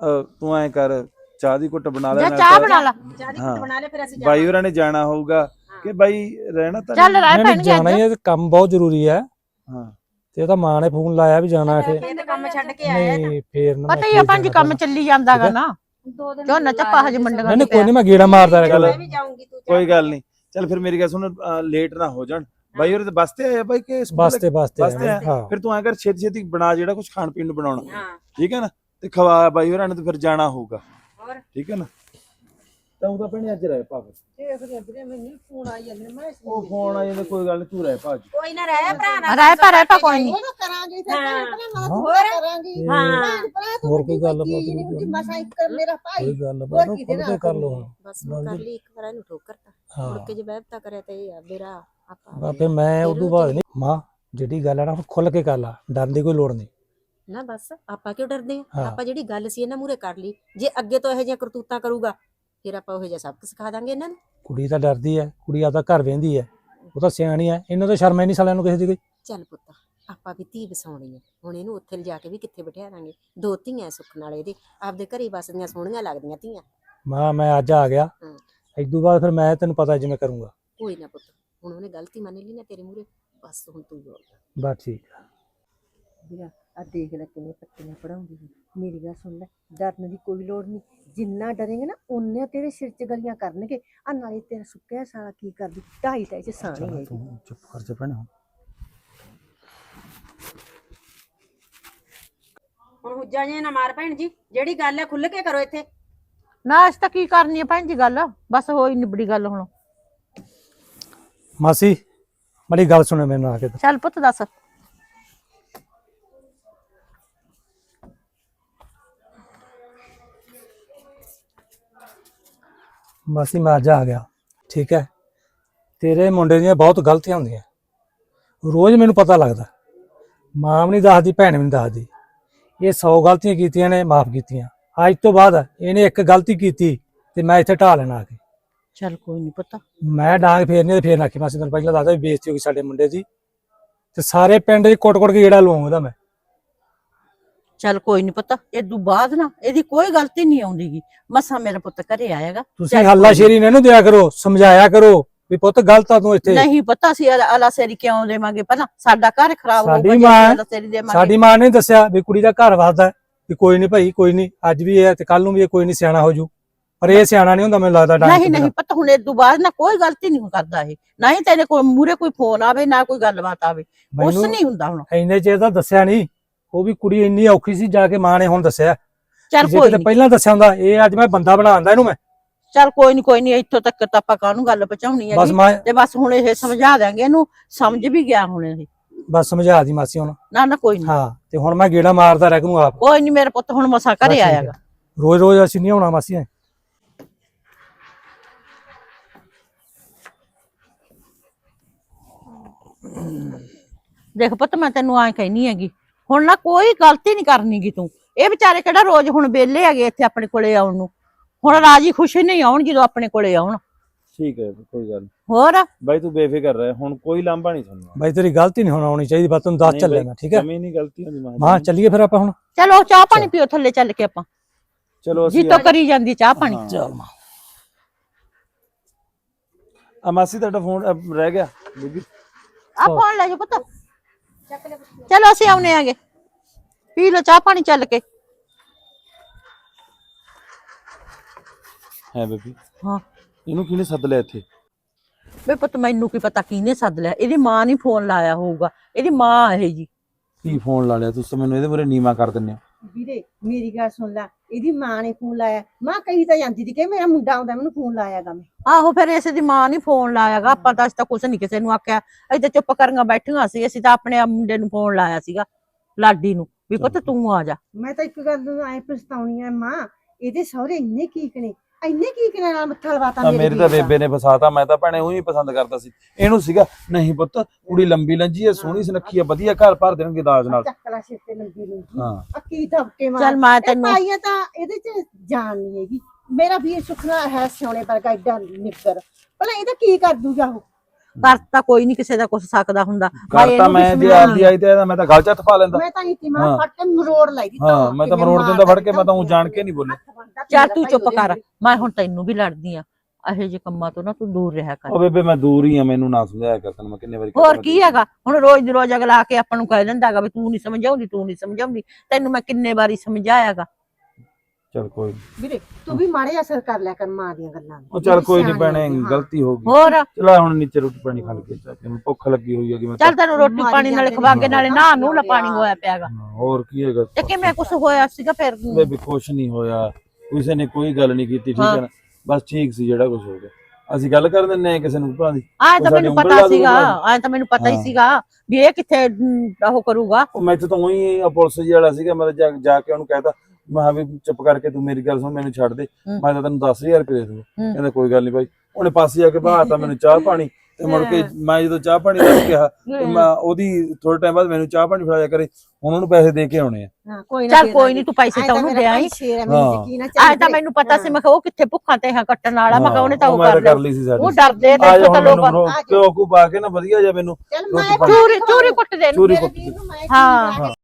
ਅਹ, ਤੂੰ ਐ ਕਰ ਚਾਹ ਦੀ ਘੁੱਟ ਬਣਾ ਲੈ ਜਾਂ ਚਾਹ ਬਣਾ ਲਾ। ਚਾਹ ਦੀ ਹਾਂ। ਘੁੱਟ ਬਣਾ ਲੈ ਫਿਰ ਅਸੀਂ ਬਾਈ ਹੋਰਾਂ ਨੇ ਜਾਣਾ ਹੋਊਗਾ। ਕਿ ਬਾਈ ਰਹਿਣਾ ਤਾਂ ਚੱਲ ਨਹੀਂ? ਨਹੀਂ, ਨਹੀਂ, ਪੈਣਗੇ ਜਾਣਾ ਅੱਜ ਹੀ ਕੰਮ ਬਹੁਤ ਜ਼ਰੂਰੀ ਹੈ। ਹਾਂ। ਤੇ ਉਹਦਾ ਮਾਂ ਨੇ ਫੋਨ ਲਾਇਆ ਵੀ ਜਾਣਾ ਇੱਥੇ। ਇਹ ਤਾਂ ਕੰਮ ਛੱਡ ਕੇ ਆਇਆ ਨਹੀਂ ਫੇਰ ਨਾ ਪਤਾ ਹੀ ਆ ਪੰਜ ਕੰਮ ਚੱਲੀ ਜਾਂਦਾਗਾ ਨਾ। ਦੋ ਦਿਨ ਝੋਨਾ ਚੱਪਾ ਹਜੇ ਮੰਡੀਆਂ ਨਹੀਂ ਨਹੀਂ ਕੋਈ ਨਹੀਂ ਮੈਂ ਗੇੜਾ ਮਾਰਦਾ ਚੱਲ। ਰਹਿ ਮੈਂ ਵੀ ਜਾਊਂਗੀ ਤੂੰ ਚਾਹ ਕੋਈ ਗੱਲ ਨਹੀਂ। ਚੱਲ ਫਿਰ ਮੇਰੀ ਗੱਲ ਸੁਣ ਲੇਟ ਨਾ ਹੋ ਜਾਣ। ਬਾਈ ਹੋਰੇ ਤੇ ਬੱਸ ਤੇ ਆਏ ਆ ਬਾਈ ਕਿ ਸਕੂਲ ਬਸ ਲੈ- ਤੇ ਬਸ ਤੇ ਬਸ ਤੇ ਆਏ, ਹਾਂ। ਫਿਰ ਤੂੰ ਐ ਕਰ ਛੇਤੀ ਛੇਤੀ ਬਣਾ ਜਿਹੜਾ ਕੁਝ ਖਾਣ ਪੀਣ ਨੂੰ ਬਣਾਉਣਾ। ਹਾਂ। ਠੀਕ ਹੈ ਨਾ? ਤੇ ਖਵਾ ਬਾਈ ਹੋਰਾਂ ਨੇ ਤੇ ਫਿਰ ਜਾਣਾ ਹੋਊਗਾ। ਹੋਰ? ਠੀਕ ਹੈ ਨਾ? ਤਾਂ ਉਹਦਾ ਭੈਣੇ ਅੱਜ ਰਹਿ ਫਿਰ। ਦੇਖਦੇ ਆ ਵੀਰੇ ਮੈਨੂੰ ਫੋਨ ਆਈ ਜਾਂਦੇ ਨੇ, ਮੈਂ ਉਹ ਫੋਨ ਆ ਜਾਂਦਾ ਕੋਈ ਗੱਲ ਨਹੀਂ ਤੂੰ ਰਹਿ ਅੱਜ। ਕੋਈ ਨਾ ਰਹਿ ਭਰਾ ਨਾ ਰਹਿ ਪਾ ਰਹਿ ਪਾ ਕੋਈ ਨਹੀਂ ਉਹ ਤਾਂ ਕਰਾਂਗੇ ਫਿਰ ਹਾਂ। ਹੋਰ? ਕਰਾਂਗੇ। ਹਾਂ ਭੈਣ ਭਰਾ ਤੋਂ ਹੋਰ ਕੋਈ ਵੱਡੀ ਗੱਲ ਚੀਜ਼ ਨਹੀਂ ਬਾਤ ਹੁੰਦੀ ਨਹੀਂ। ਮਸਾਂ ਇੱਕ ਮੇਰਾ ਭਾਈ ਕੋਈ ਗੱਲ ਹੋਰ ਬਾਤ ਕਿਹਦੇ ਖੁੱਲ ਨਾਲ ਕੇ ਕਰ ਲਓ ਬਸ ਮੈਂ ਕਰ ਲਈ ਇੱਕ ਵਾਰ ਇਹਨੂੰ ਠੋਕਰਤਾ ਮੁੜ ਹਾਂ। ਕੇ ਜੇ ਵਹਿਬਤਾ ਕਰਿਆ ਤੇ ਇਹ ਆ ਮੇਰਾ। ਆਪਾਂ ਬਾਪੇ ਮੈਂ ਉਦੋਂ ਬਾਅਦ ਨਹੀਂ ਮਾਂ ਜਿਹੜੀ ਗੱਲ ਹੈ ਨਾ ਖੁੱਲ ਕੇ ਕਰ ਲਾ ਡਰਨ ਦੀ ਕੋਈ ਲੋੜ ਨਹੀਂ। ਨਾ ਬਸ ਆਪਾਂ ਕਿਉਂ ਡਰਦੇ ਆ। ਆਪਾਂ ਜਿਹੜੀ ਗੱਲ ਸੀ ਇਹਨਾਂ ਮੂਰੇ ਕਰ ਲਈ। ਜੇ ਅੱਗੇ ਤੋਂ ਇਹੋ ਜਿਹੀਆਂ ਕਰਤੂਤਾਂ ਕਰੂਗਾ ਫਿਰ ਆਪਾਂ ਉਹੋ ਜਿਹਾ ਸਬਕ ਸਿਖਾ ਦਾਂਗੇ ਇਹਨਾਂ ਨੂੰ। ਕੁੜੀ ਤਾਂ ਡਰਦੀ ਹੈ ਕੁੜੀ ਆਪਦਾ ਘਰ ਵੇਂਦੀ ਹੈ ਉਹ ਤਾਂ ਸਿਆਣੀ ਹੈ ਇਹਨੂੰ ਤਾਂ ਸ਼ਰਮ ਹੀ ਨਹੀਂ ਸਾਲਿਆਂ ਨੂੰ ਕਿਸੇ ਦੀ ਕੋਈ। ਚੱਲ ਪੁੱਤ ਆਪਾਂ ਵੀ ਧੀ ਵਸਾਉਣੀ ਆ ਹੁਣ ਇਹਨੂੰ ਉੱਥੇ ਲਿਜਾ ਕੇ ਵੀ ਕਿੱਥੇ ਬਿਠਾ ਦਾਂਗੇ ਦੋ ਧੀਆਂ ਸੁੱਖ ਨਾਲ ਇਹਦੇ ਆਪਦੇ ਘਰੇ ਵਸਦੀਆਂ ਸੋਹਣੀਆਂ ਲੱਗਦੀਆਂ ਧੀਆਂ। ਮਾਂ ਮੈਂ ਅੱਜ ਆ ਗਿਆ। ਇਦੋਂ ਬਾਅਦ ਫਿਰ ਮੈਂ ਤੈਨੂੰ ਪਤਾ ਜਿਵੇਂ ਕਰੂੰਗਾ। ਕੋਈ ਨਾ ਪੁੱਤ ਹੁਣ ਉਹਨੇ ਗਲਤੀ ਮੰਨ ਲਈ ਨਾ ਤੇਰੇ ਮੂਰੇ ਬਸ ਹੁਣ ਤੂੰ ਬੋਲ। ਬਸ ਠੀਕ ਆ। ਵੀਰਾ ਆ ਦੇਖ ਲੈ ਕਿਵੇਂ ਪੱਤੀਆਂ ਪੜਾਉਂਦੀ ਹੈ। ਮੇਰੀ ਗੱਲ ਸੁਣ ਲੈ ਡਰਨ ਦੀ ਕੋਈ ਲੋੜ ਨਹੀਂ। ਜਿੰਨਾ ਡਰੇਂਗੇ ਨਾ ਉਨੇ ਤੇਰੇ ਸਿਰ 'ਚ ਗਲੀਆਂ ਕਰਨਗੇ। ਆ ਨਾਲੇ ਤੇਰਾ ਸੁੱਕਿਆ ਸਾਲਾ ਕੀ ਕਰਦੀ? ਢਾਈ ਢਾਈ 'ਚ ਸਾਣੀ ਹੈ ਤੂੰ ਚੁੱਪ ਕਰ ਜਾ ਭੈਣੇ। ਹੁਣ। ਹੁਣ ਹੁੱਜਾ ਜੇ ਨਾ ਮਾਰ ਭੈਣ ਜੀ। ਜਿਹੜੀ ਗੱਲ ਹੈ ਖੁੱਲ ਕੇ ਕਰੋ ਇੱਥੇ। ਨਾ ਅੱਜ ਤਾਂ ਕੀ ਕਰਨੀ ਹੈ ਭੈਣ ਜੀ ਗੱਲ? ਬਸ ਹੋਈ ਨਿਬੜੀ ਗੱਲ ਹੁਣ। ਮਾਸੀ ਬੜੀ ਗੱਲ ਸੁਣੋ ਮੇਰੇ ਨਾਲ ਆ ਕੇ। ਚੱਲ ਪੁੱਤ ਦੱਸ। ਮਾਸੀ ਮੈਂ ਅੱਜ ਆ ਗਿਆ। ਠੀਕ ਹੈ? ਤੇਰੇ ਮੁੰਡੇ ਦੀਆਂ ਬਹੁਤ ਗਲਤੀਆਂ ਹੁੰਦੀਆਂ। ਰੋਜ਼ ਮੈਨੂੰ ਪਤਾ ਲੱਗਦਾ। ਮਾਂ ਵੀ ਨਹੀਂ ਦੱਸਦੀ ਭੈਣ ਵੀ ਨਹੀਂ ਦੱਸਦੀ। ਇਹ 100 ਗਲਤੀਆਂ ਕੀਤੀਆਂ ਨੇ ਮਾਫ ਕੀਤੀਆਂ। ਅੱਜ ਤੋਂ ਬਾਅਦ ਇਹਨੇ ਇੱਕ ਗਲਤੀ ਕੀਤੀ ਤੇ ਮੈਂ ਇੱਥੇ ਢਾਹ ਲੈਣਾ ਆ ਕੇ। ਚੱਲ ਕੋਈ ਨਹੀਂ ਪੁੱਤ। ਮੈਂ ਡਾਂਗ ਫੇਰਨੀ ਤੇ ਫੇਰ ਨਾ ਕਿ ਮਾਸੀ ਤੈਨੂੰ ਪਹਿਲਾਂ ਦੱਸਦਾ ਵੀ ਬੇਇੱਜ਼ਤੀ ਹੋ ਗਈ ਸਾਡੇ ਮੁੰਡੇ ਦੀ। ਤੇ ਸਾਰੇ ਪਿੰਡ 'ਚ ਕੁੱਟ-ਕੁੱਟ ਕੇ ਜਿਹੜਾ ਲਵਾਉਂਗਾ ਮੈਂ। ਚੱਲ ਕੋਈ ਨਹੀਂ ਪੁੱਤ ਇਦੋਂ ਬਾਅਦ ਨਾ ਇਹਦੀ ਕੋਈ ਗਲਤੀ ਨਹੀਂ ਆਉਂਦੀਗੀ। ਮਸਾ ਮੇਰਾ ਪੁੱਤ ਘਰੇ ਆਏਗਾ ਤੁਸੀਂ ਹੱਲਾ ਸ਼ੇਰੀ ਇਹਨੂੰ ਦਿਆ ਕਰੋ ਸਮਝਾਇਆ ਕਰੋ ਵੀ ਪੁੱਤ ਗਲਤ ਆ ਤੂੰ ਇੱਥੇ। ਨਹੀਂ ਪਤਾ ਸੀ ਅਲਾ ਸੇਰੀ ਕਿਉਂ ਦੇਵਾਂਗੇ? ਪਹਿਲਾਂ ਸਾਡਾ ਘਰ ਖਰਾਬ ਮਾਂ- ਸੇਰੀ ਦੇਵਾਂਗੇ। ਸਾਡੀ ਮਾਂ ਨੇ ਦੱਸਿਆ ਵੀ ਕੁੜੀ ਦਾ ਘਰ ਵਸਦਾ ਹੈ, ਵੀ ਕੋਈ ਨਹੀਂ ਭਾਈ ਕੋਈ ਨਹੀਂ ਅੱਜ ਵੀ ਇਹ ਹੈ ਤੇ ਕੱਲ ਨੂੰ ਵੀ ਇਹ ਕੋਈ ਨਹੀਂ ਸਿਆਣਾ ਹੋ ਜੂ। ਪਰ ਇਹ ਸਿਆਣਾ ਨਹੀਂ ਹੁੰਦਾ ਮੈਨੂੰ ਲੱਗਦਾ ਡਾਂਗ ਨਹੀਂ ਨਹੀਂ ਪਤਾ ਹੁਣ ਇਦੋਂ ਬਾਅਦ ਨਾ ਕੋਈ ਗਲਤੀ ਨਹੀਂ ਕਰਦਾ ਇਹ। ਨਾ ਹੀ ਤੇਰੇ ਕੋਲ ਮੂਰੇ ਕੋਈ ਫੋਨ ਆਵੇ ਨਾ ਕੋਈ ਗੱਲਬਾਤ ਆਵੇ। ਉਸ ਮੈਨੂੰ ਨਹੀਂ ਹੁੰਦਾ ਹੁਣ। ਇੰਨੇ ਚਿਰ ਦਾ ਦੱਸਿਆ ਨਹੀਂ। ਉਹ ਵੀ ਕੁੜੀ ਇੰਨੀ ਔਖੀ ਸੀ ਜਾ ਕੇ ਮਾਂ ਨੇ ਹੁਣ ਦੱਸਿਆ। ਚੱਲ ਕੋਈ ਕਿਤੇ ਨੀ ਪਹਿਲਾਂ ਦੱਸਿਆ ਹੁੰਦਾ ਇਹ ਅੱਜ ਮੈਂ ਬੰਦਾ ਬਣਾਉਂਦਾ ਇਹਨੂੰ ਮੈਂ। ਚੱਲ ਕੋਈ ਨਹੀਂ ਕੋਈ ਨਹੀਂ ਇੱਥੋਂ ਤੱਕ ਤਾਂ ਆਪਾਂ ਕਾਹਨੂੰ ਗੱਲ ਪਹੁੰਚਾਉਣੀ ਹੈ ਤੇ ਬਸ ਹੁਣ ਇਹ ਸਮਝਾ ਦਾਂਗੇ ਇਹਨੂੰ ਸਮਝ ਵੀ ਗਿਆ ਹੁਣ ਇਹ। ਬਸ ਸਮਝਾ ਦੀ ਮਾਸੀ ਹੁਣ। ਨਾ ਨਾ ਕੋਈ ਨਹੀਂ। ਹਾਂ ਤੇ ਹੁਣ ਮੈਂ ਗੇੜਾ ਮਾਰਦਾ ਰਹਿ ਕਰੂੰ ਆਪ। ਕੋਈ ਨਹੀਂ ਮੇਰੇ ਪੁੱਤ ਹੁਣ ਮਸਾ ਘਰੇ। ਆਇਆਗਾ ਰੋਜ਼ ਰੋਜ਼ ਅਸੀਂ ਨਹੀਂ ਆਉਣਾ ਮਾਸੀ ਦੇਖ ਪੁੱਤ ਮੈਂ ਤੈਨੂੰ ਐਂ ਕਹਿਨੀ ਹੈਗੀ ਹੁਣ ਨਾ ਕੋਈ ਗਲਤੀ ਨਹੀਂ ਕਰਨੀਗੀ ਤੂੰ। ਇਹ ਵਿਚਾਰੇ ਕਿਹੜਾ ਰੋਜ਼ ਹੁਣ ਵਿਹਲੇ ਹੈਗੇ ਇੱਥੇ ਆਪਣੇ ਕੋਲੇ ਆਉਣ ਨੂੰ। ਹੁਣ ਰਾਜੀ ਖੁਸ਼ੀ ਨਹੀਂ ਆਉਣ ਜਦੋਂ ਆਪਣੇ ਕੋਲੇ ਆਉਣ। ਠੀਕ ਹੈ ਕੋਈ ਗੱਲ। ਹੋਰ? ਬਾਈ ਤੂੰ ਬੇਫਿਕਰ ਰਹਿ ਹੁਣ ਕੋਈ ਲਾਂਭਾ ਨਹੀਂ ਤੁਹਾਨੂੰ ਬਾਈ ਤੇਰੀ ਗਲਤੀ ਨਹੀਂ ਹੁਣ ਆਉਣੀ ਚਾਹੀਦੀ ਬਸ ਤੈਨੂੰ ਦੱਸ ਬਾਈ, ਮੈਂ ਠੀਕ ਹੈ? ਜਮੀ ਨਹੀਂ ਗਲਤੀ ਹੁੰਦੀ ਮਾਂ ਮਾਂ ਦੀ। ਚੱਲੀਏ ਫਿਰ ਆਪਾਂ ਹੁਣ। ਚਲੋ ਚਾਹ ਪਾਣੀ ਪੀਓ ਥੱਲੇ ਚੱਲ ਕੇ ਆਪਾਂ। ਚਲੋ ਅਸੀਂ ਜੀ ਤੋਂ ਕਰੀ ਜਾਂਦੀ ਚਾਹ ਪਾਣੀ। ਹਾਂ। ਚੱਲ ਮਾਂ। ਆ ਮਾਸੀ ਤੁਹਾਡਾ ਫੋਨ ਅ, ਰਹਿ ਗਿਆ। ਬੀਬੀ। ਆ ਫੋਨ ਲੈ ਜਾ ਪੁੱਤ। ਚਲੋ ਅਸੀਂ ਆਉਨੇ ਆਗੇ। ਪੀ ਲੋ ਚਾਹ ਪਾਣੀ ਚੱਲ ਕੇ। ਹੈ ਬੀਬੀ? ਹਾਂ। ਇਹਨੂੰ ਕਿਹਨੇ ਸੱਦ ਲਿਆ ਇੱਥੇ? ਵੇ ਪੁੱਤ ਮੈਨੂੰ ਕੀ ਪਤਾ ਕਿਹਨੇ ਸੱਦ ਲਿਆ। ਇਹਦੀ ਮਾਂ ਨਹੀਂ ਫੋਨ ਲਾਇਆ ਹੋਊਗਾ। ਇਹਦੀ ਮਾਂ ਇਹ ਜੀ। ਕੀ ਫੋਨ ਲਾ ਲਿਆ? ਤੁਸੀਂ ਤਾਂ ਮੈਨੂੰ ਇਹਦੇ ਮੂਰੇ ਨੀਵਾ ਕਰ ਦਿੰਦੇ ਹੋ। ਵੀਰੇ ਮੇਰੀ ਗੱਲ ਸੁਣ ਲੈ। ਇਹਦੀ ਮਾਂ ਨੇ ਫੋਨ ਲਾਇਆ। ਮਾਂ ਕਹੀ ਤਾਂ ਜਾਂਦੀ ਸੀ ਕਿ ਮੇਰਾ ਮੁੰਡਾ ਆਉਂਦਾ ਮੈਨੂੰ ਫੋਨ ਲਾਇਆਗਾ ਮੈਂ। ਆਹੋ ਫਿਰ ਇਸੇ ਦੀ ਮਾਂ ਨਹੀਂ ਫੋਨ ਲਾਇਆਗਾ ਆਪਾਂ ਤਾਂ ਅੱਜ ਤਾਂ ਕੁਛ ਨਹੀਂ ਕਿਸੇ ਨੂੰ ਆਖਿਆ। ਅਸੀਂ ਤਾਂ ਚੁੱਪ ਕਰੀਆਂ ਬੈਠੀਆਂ ਸੀ। ਅਸੀਂ ਤਾਂ ਆਪਣੇ ਮੁੰਡੇ ਨੂੰ ਫੋਨ ਲਾਇਆ ਸੀਗਾ ਲਾਡੀ ਨੂੰ ਵੀ ਪੁੱਤ ਤੂੰ ਆ ਜਾ। ਮੈਂ ਤਾਂ ਇੱਕ ਗੱਲ ਨੂੰ ਐ ਪਛਤਾਉਣੀ ਐ ਮਾਂ ਇਹਦੇ ਸਹੁਰੇ ਇੰਨੇ ਕੀਕ ਨੇ। ਇੰਨੇ ਕੀਕ ਨੇ ਨਾਲ ਮੱਥਾ ਲਵਾਤਾ ਆ ਮੇਰੀ ਤਾਂ। ਬੇਬੇ ਨੇ ਫਸਾਤਾ ਮੈਂ ਤਾਂ ਭੈਣੇ ਉਹੀ ਪਸੰਦ ਕਰਦਾ ਸੀ। ਇਹਨੂੰ ਸੀਗਾ ਨਹੀਂ ਪੁੱਤ ਕੁੜੀ ਲੰਬੀ ਲੰਜੀ ਹੈ ਸੋਹਣੀ ਸੁਨੱਖੀ ਹੈ ਵਧੀਆ ਘਰ ਭਰ ਦੇਣਗੇ ਦਾਜ ਨਾਲ। ਚੱਕ ਲਾ ਸਿਰ ਤੇ ਲੰਬੀ ਲੰਬੀ ਹਾਂ। ਆ ਕੀ ਧੱਕੇ ਮਾਰ ਚੱਲ ਮੈਂ ਤੈਨੂੰ ਪਾਈਆਂ ਤਾਂ ਇਹਦੇ ਚ ਜਾਨ ਨਹੀਂ ਹੈਗੀ। ਮੇਰਾ ਵੀਰ ਸੁਖਨਾ ਹੈ ਸਿਉਣੇ ਵਰਗਾ ਐਡਾ ਨਿੱਕਰ ਭਲਾ ਇਹਦਾ ਕੀ ਕਰ ਦੂਗਾ ਉਹ? ਕਰ ਤਾਂ ਕੋਈ ਨਹੀਂ ਕਿਸੇ ਦਾ ਕੁਛ ਸਕਦਾ ਹੁੰਦਾ। ਵੀ ਮੈਂ ਜੇ। ਆਪਦੀ ਆਈ ਤੇ ਇਹਦਾ ਮੈਂ ਤਾਂ ਗਲ ਚ ਹੱਥ ਪਾ ਲੈਂਦਾ। ਮੈਂ ਤਾਂ ਹੀ ਤੀ ਮੈਂ। ਫੜ ਕੇ ਮਰੋੜ ਲਈ ਹਾਂ ਮੈਂ ਤਾਂ ਮਰੋੜ ਦਿੰਦਾ ਫੜ ਕੇ ਮੈਂ ਤਾਂ ਉਹ ਜਾਣ ਕੇ ਨਹੀਂ ਬੋਲੇ ਚੱਲ ਤੂੰ ਚੁੱਪ ਕਰ ਮੈਂ ਹੁਣ ਤੈਨੂੰ ਵੀ ਲੜਦੀ ਆ ਇਹੋ ਜਿਹੇ ਕੰਮਾਂ ਤੋਂ ਨਾ ਤੂੰ ਦੂਰ ਰਿਹਾ ਕਰ। ਉਹ ਬੇਬੇ ਮੈਂ ਦੂਰ ਹੀ ਆ ਮੈਨੂੰ ਨਾ ਸਮਝਾਇਆ ਕਰ ਤੈਨੂੰ ਮੈਂ ਕਿੰਨੇ ਵਾਰੀ ਹੋਰ ਕੀ ਦਿੱਤਾ। ਹੈਗਾ? ਹੁਣ ਰੋਜ਼ ਦੀ ਰੋਜ਼ ਅਗਲਾ ਆ ਕੇ ਆਪਾਂ ਨੂੰ ਕਹਿ ਦਿੰਦਾ ਹੈਗਾ ਵੀ ਤੂੰ ਨਹੀਂ ਸਮਝਾਉਂਦੀ ਤੂੰ ਨਹੀਂ ਸਮਝਾਉਂਦੀ। ਤੈਨੂੰ ਮੈਂ ਕਿੰਨੇ ਵਾਰੀ ਸਮਝਾਇਆਗਾ? ਚੱਲ ਕੋਈ ਨੀ। ਵੀਰੇ ਤੂੰ ਵੀ ਮਾੜੇ ਅਸਰ ਕਰ ਲਿਆ ਕਰ ਮਾਂ ਦੀਆਂ ਗੱਲਾਂ ਨੂੰ। ਉਹ ਚੱਲ ਕੋਈ ਨਹੀਂ ਸਿਆਣੀ ਭੈਣੇ ਹਾਂ। ਗਲਤੀ ਹੋ ਗਈ। ਹੋਰ? ਚਲਾ ਹੁਣ ਨੀਚੇ ਰੋਟੀ ਪਾਣੀ ਖਾ ਕੇ ਚੱਲ ਮੈਨੂੰ ਭੁੱਖ ਲੱਗੀ ਹੋਈ ਹੈਗੀ ਮੈਂ ਚੱਲ ਤੈਨੂੰ ਰੋਟੀ ਮਾਰੀ ਪਾਣੀ ਨਾਲੇ ਜਾਂਦੇ ਖਵਾ ਕੇ ਨੇ। ਨਾਲੇ ਨਾ ਨੂੰ ਲਾ ਪਾਣੀ ਹੋਇਆ ਪਿਆਗਾ। ਹਾਂ, ਹੋਰ ਕੀ ਹੈਗਾ? ਤੇ ਕਿਵੇਂ ਕੁਛ ਹੋਇਆ ਸੀਗਾ ਫਿਰ ਬੇਬੇ ਕੁਛ ਨਹੀਂ ਹੋਇਆ। ਕਿਸੇ ਨੇ ਕੋਈ ਗੱਲ ਨਹੀਂ ਕੀਤੀ ਠੀਕ ਹੈ ਨਾ? ਬਸ ਠੀਕ ਸੀ ਜਿਹੜਾ ਕੁਝ ਹੋ ਗਿਆ। ਅਸੀਂ ਗੱਲ ਕਰ ਦਿੰਨੇ ਆ ਕਿਸੇ ਨੂੰ ਭਰਾ ਦੀ। ਉਹ ਤਾਂ ਮੈਨੂੰ ਉਂਗਲ ਪਤਾ ਲਾ ਦੂਗਾ ਸੀਗਾ ਆਏ ਤਾਂ ਮੈਨੂੰ ਪਤਾ ਹੀ ਹਾਂ। ਸੀਗਾ ਵੀ ਇਹ ਕਿੱਥੇ ਉਹ ਕਰੂਗਾ। ਉਹ ਮੈਂ ਤਾਂ ਉਹੀ ਆ ਪੁਲਿਸ ਜੀ ਵਾਲਾ ਸੀਗਾ ਮੈਂ ਤਾਂ ਜਾ- ਜਾ ਕੇ ਉਹਨੂੰ ਕਹਿਤਾ ਮੈਂ ਕਿਹਾ ਵੀ ਚੁੱਪ ਕਰਕੇ ਤੂੰ ਮੇਰੀ ਗੱਲ ਸੁਣ ਮੈਨੂੰ ਛੱਡ ਦੇ। ਮੈਂ ਤਾਂ ਤੈਨੂੰ 10000 ਰੁਪਏ ਦੇ ਦੂੰਗਾ। ਕਹਿੰਦਾ ਕੋਈ ਗੱਲ ਨਹੀਂ ਬਾਈ। ਉਹਨੇ ਪਾਸੇ ਆ ਕੇ ਬਾਹਰਤਾ ਮੈਨੂੰ ਚਾਹ ਪਾਣੀ ਤੇ ਮੁੜ ਕੇ ਮੈਂ ਜਦੋਂ ਚਾਹ ਪਾਣੀ ਦਾ ਕਿਹਾ ਤੇ ਮੈਂ ਉਹਦੀ ਥੋੜੇ ਟਾਈਮ ਬਾਅਦ ਮੈਨੂੰ ਚਾਹ ਪਾਣੀ ਫੜਾਇਆ ਕਰੇ। ਹੁਣ ਉਹਨੂੰ ਪੈਸੇ ਦੇ ਕੇ ਆਉਣੇ ਆ। ਹਾਂ, ਕੋਈ ਨਾ ਚੱਲ ਦੇ ਕੋਈ ਦਾਂਗੇ। ਨਹੀਂ ਤੂੰ ਪੈਸੇ ਤਾਂ ਉਹਨੂੰ ਦੇ ਆਈ ਭਾਈ ਚੱਲ ਤਾਂ। ਮੈਨੂੰ ਪਤਾ ਸੀ ਮੈਂ ਕਿਹਾ ਉਹ ਕਿੱਥੇ ਭੁੱਖਾਂ ਤੇ ਹਾਂ ਕੱਟਣ ਵਾਲਾ? ਮੈਂ ਕਿਹਾ ਉਹਨੇ ਤਾਂ ਉਹ ਕਰ ਲਈ ਸੀ ਸਾਡੀ। ਉਹ ਡਰਦੇ ਆ ਤੇ ਜਾ ਤਾਂ ਲੋਕ ਮੈਨੂੰ ਘਿਓ ਕੂ ਪਾ ਕੇ ਨਾ ਵਧੀਆ ਜਿਹਾ ਮੈਨੂੰ ਚੂਰੀ ਚੂਰੀ ਕੁੱਟ ਦੇ ਨੂੰ ਮੈਂ ਹਾਂ। ਕੀ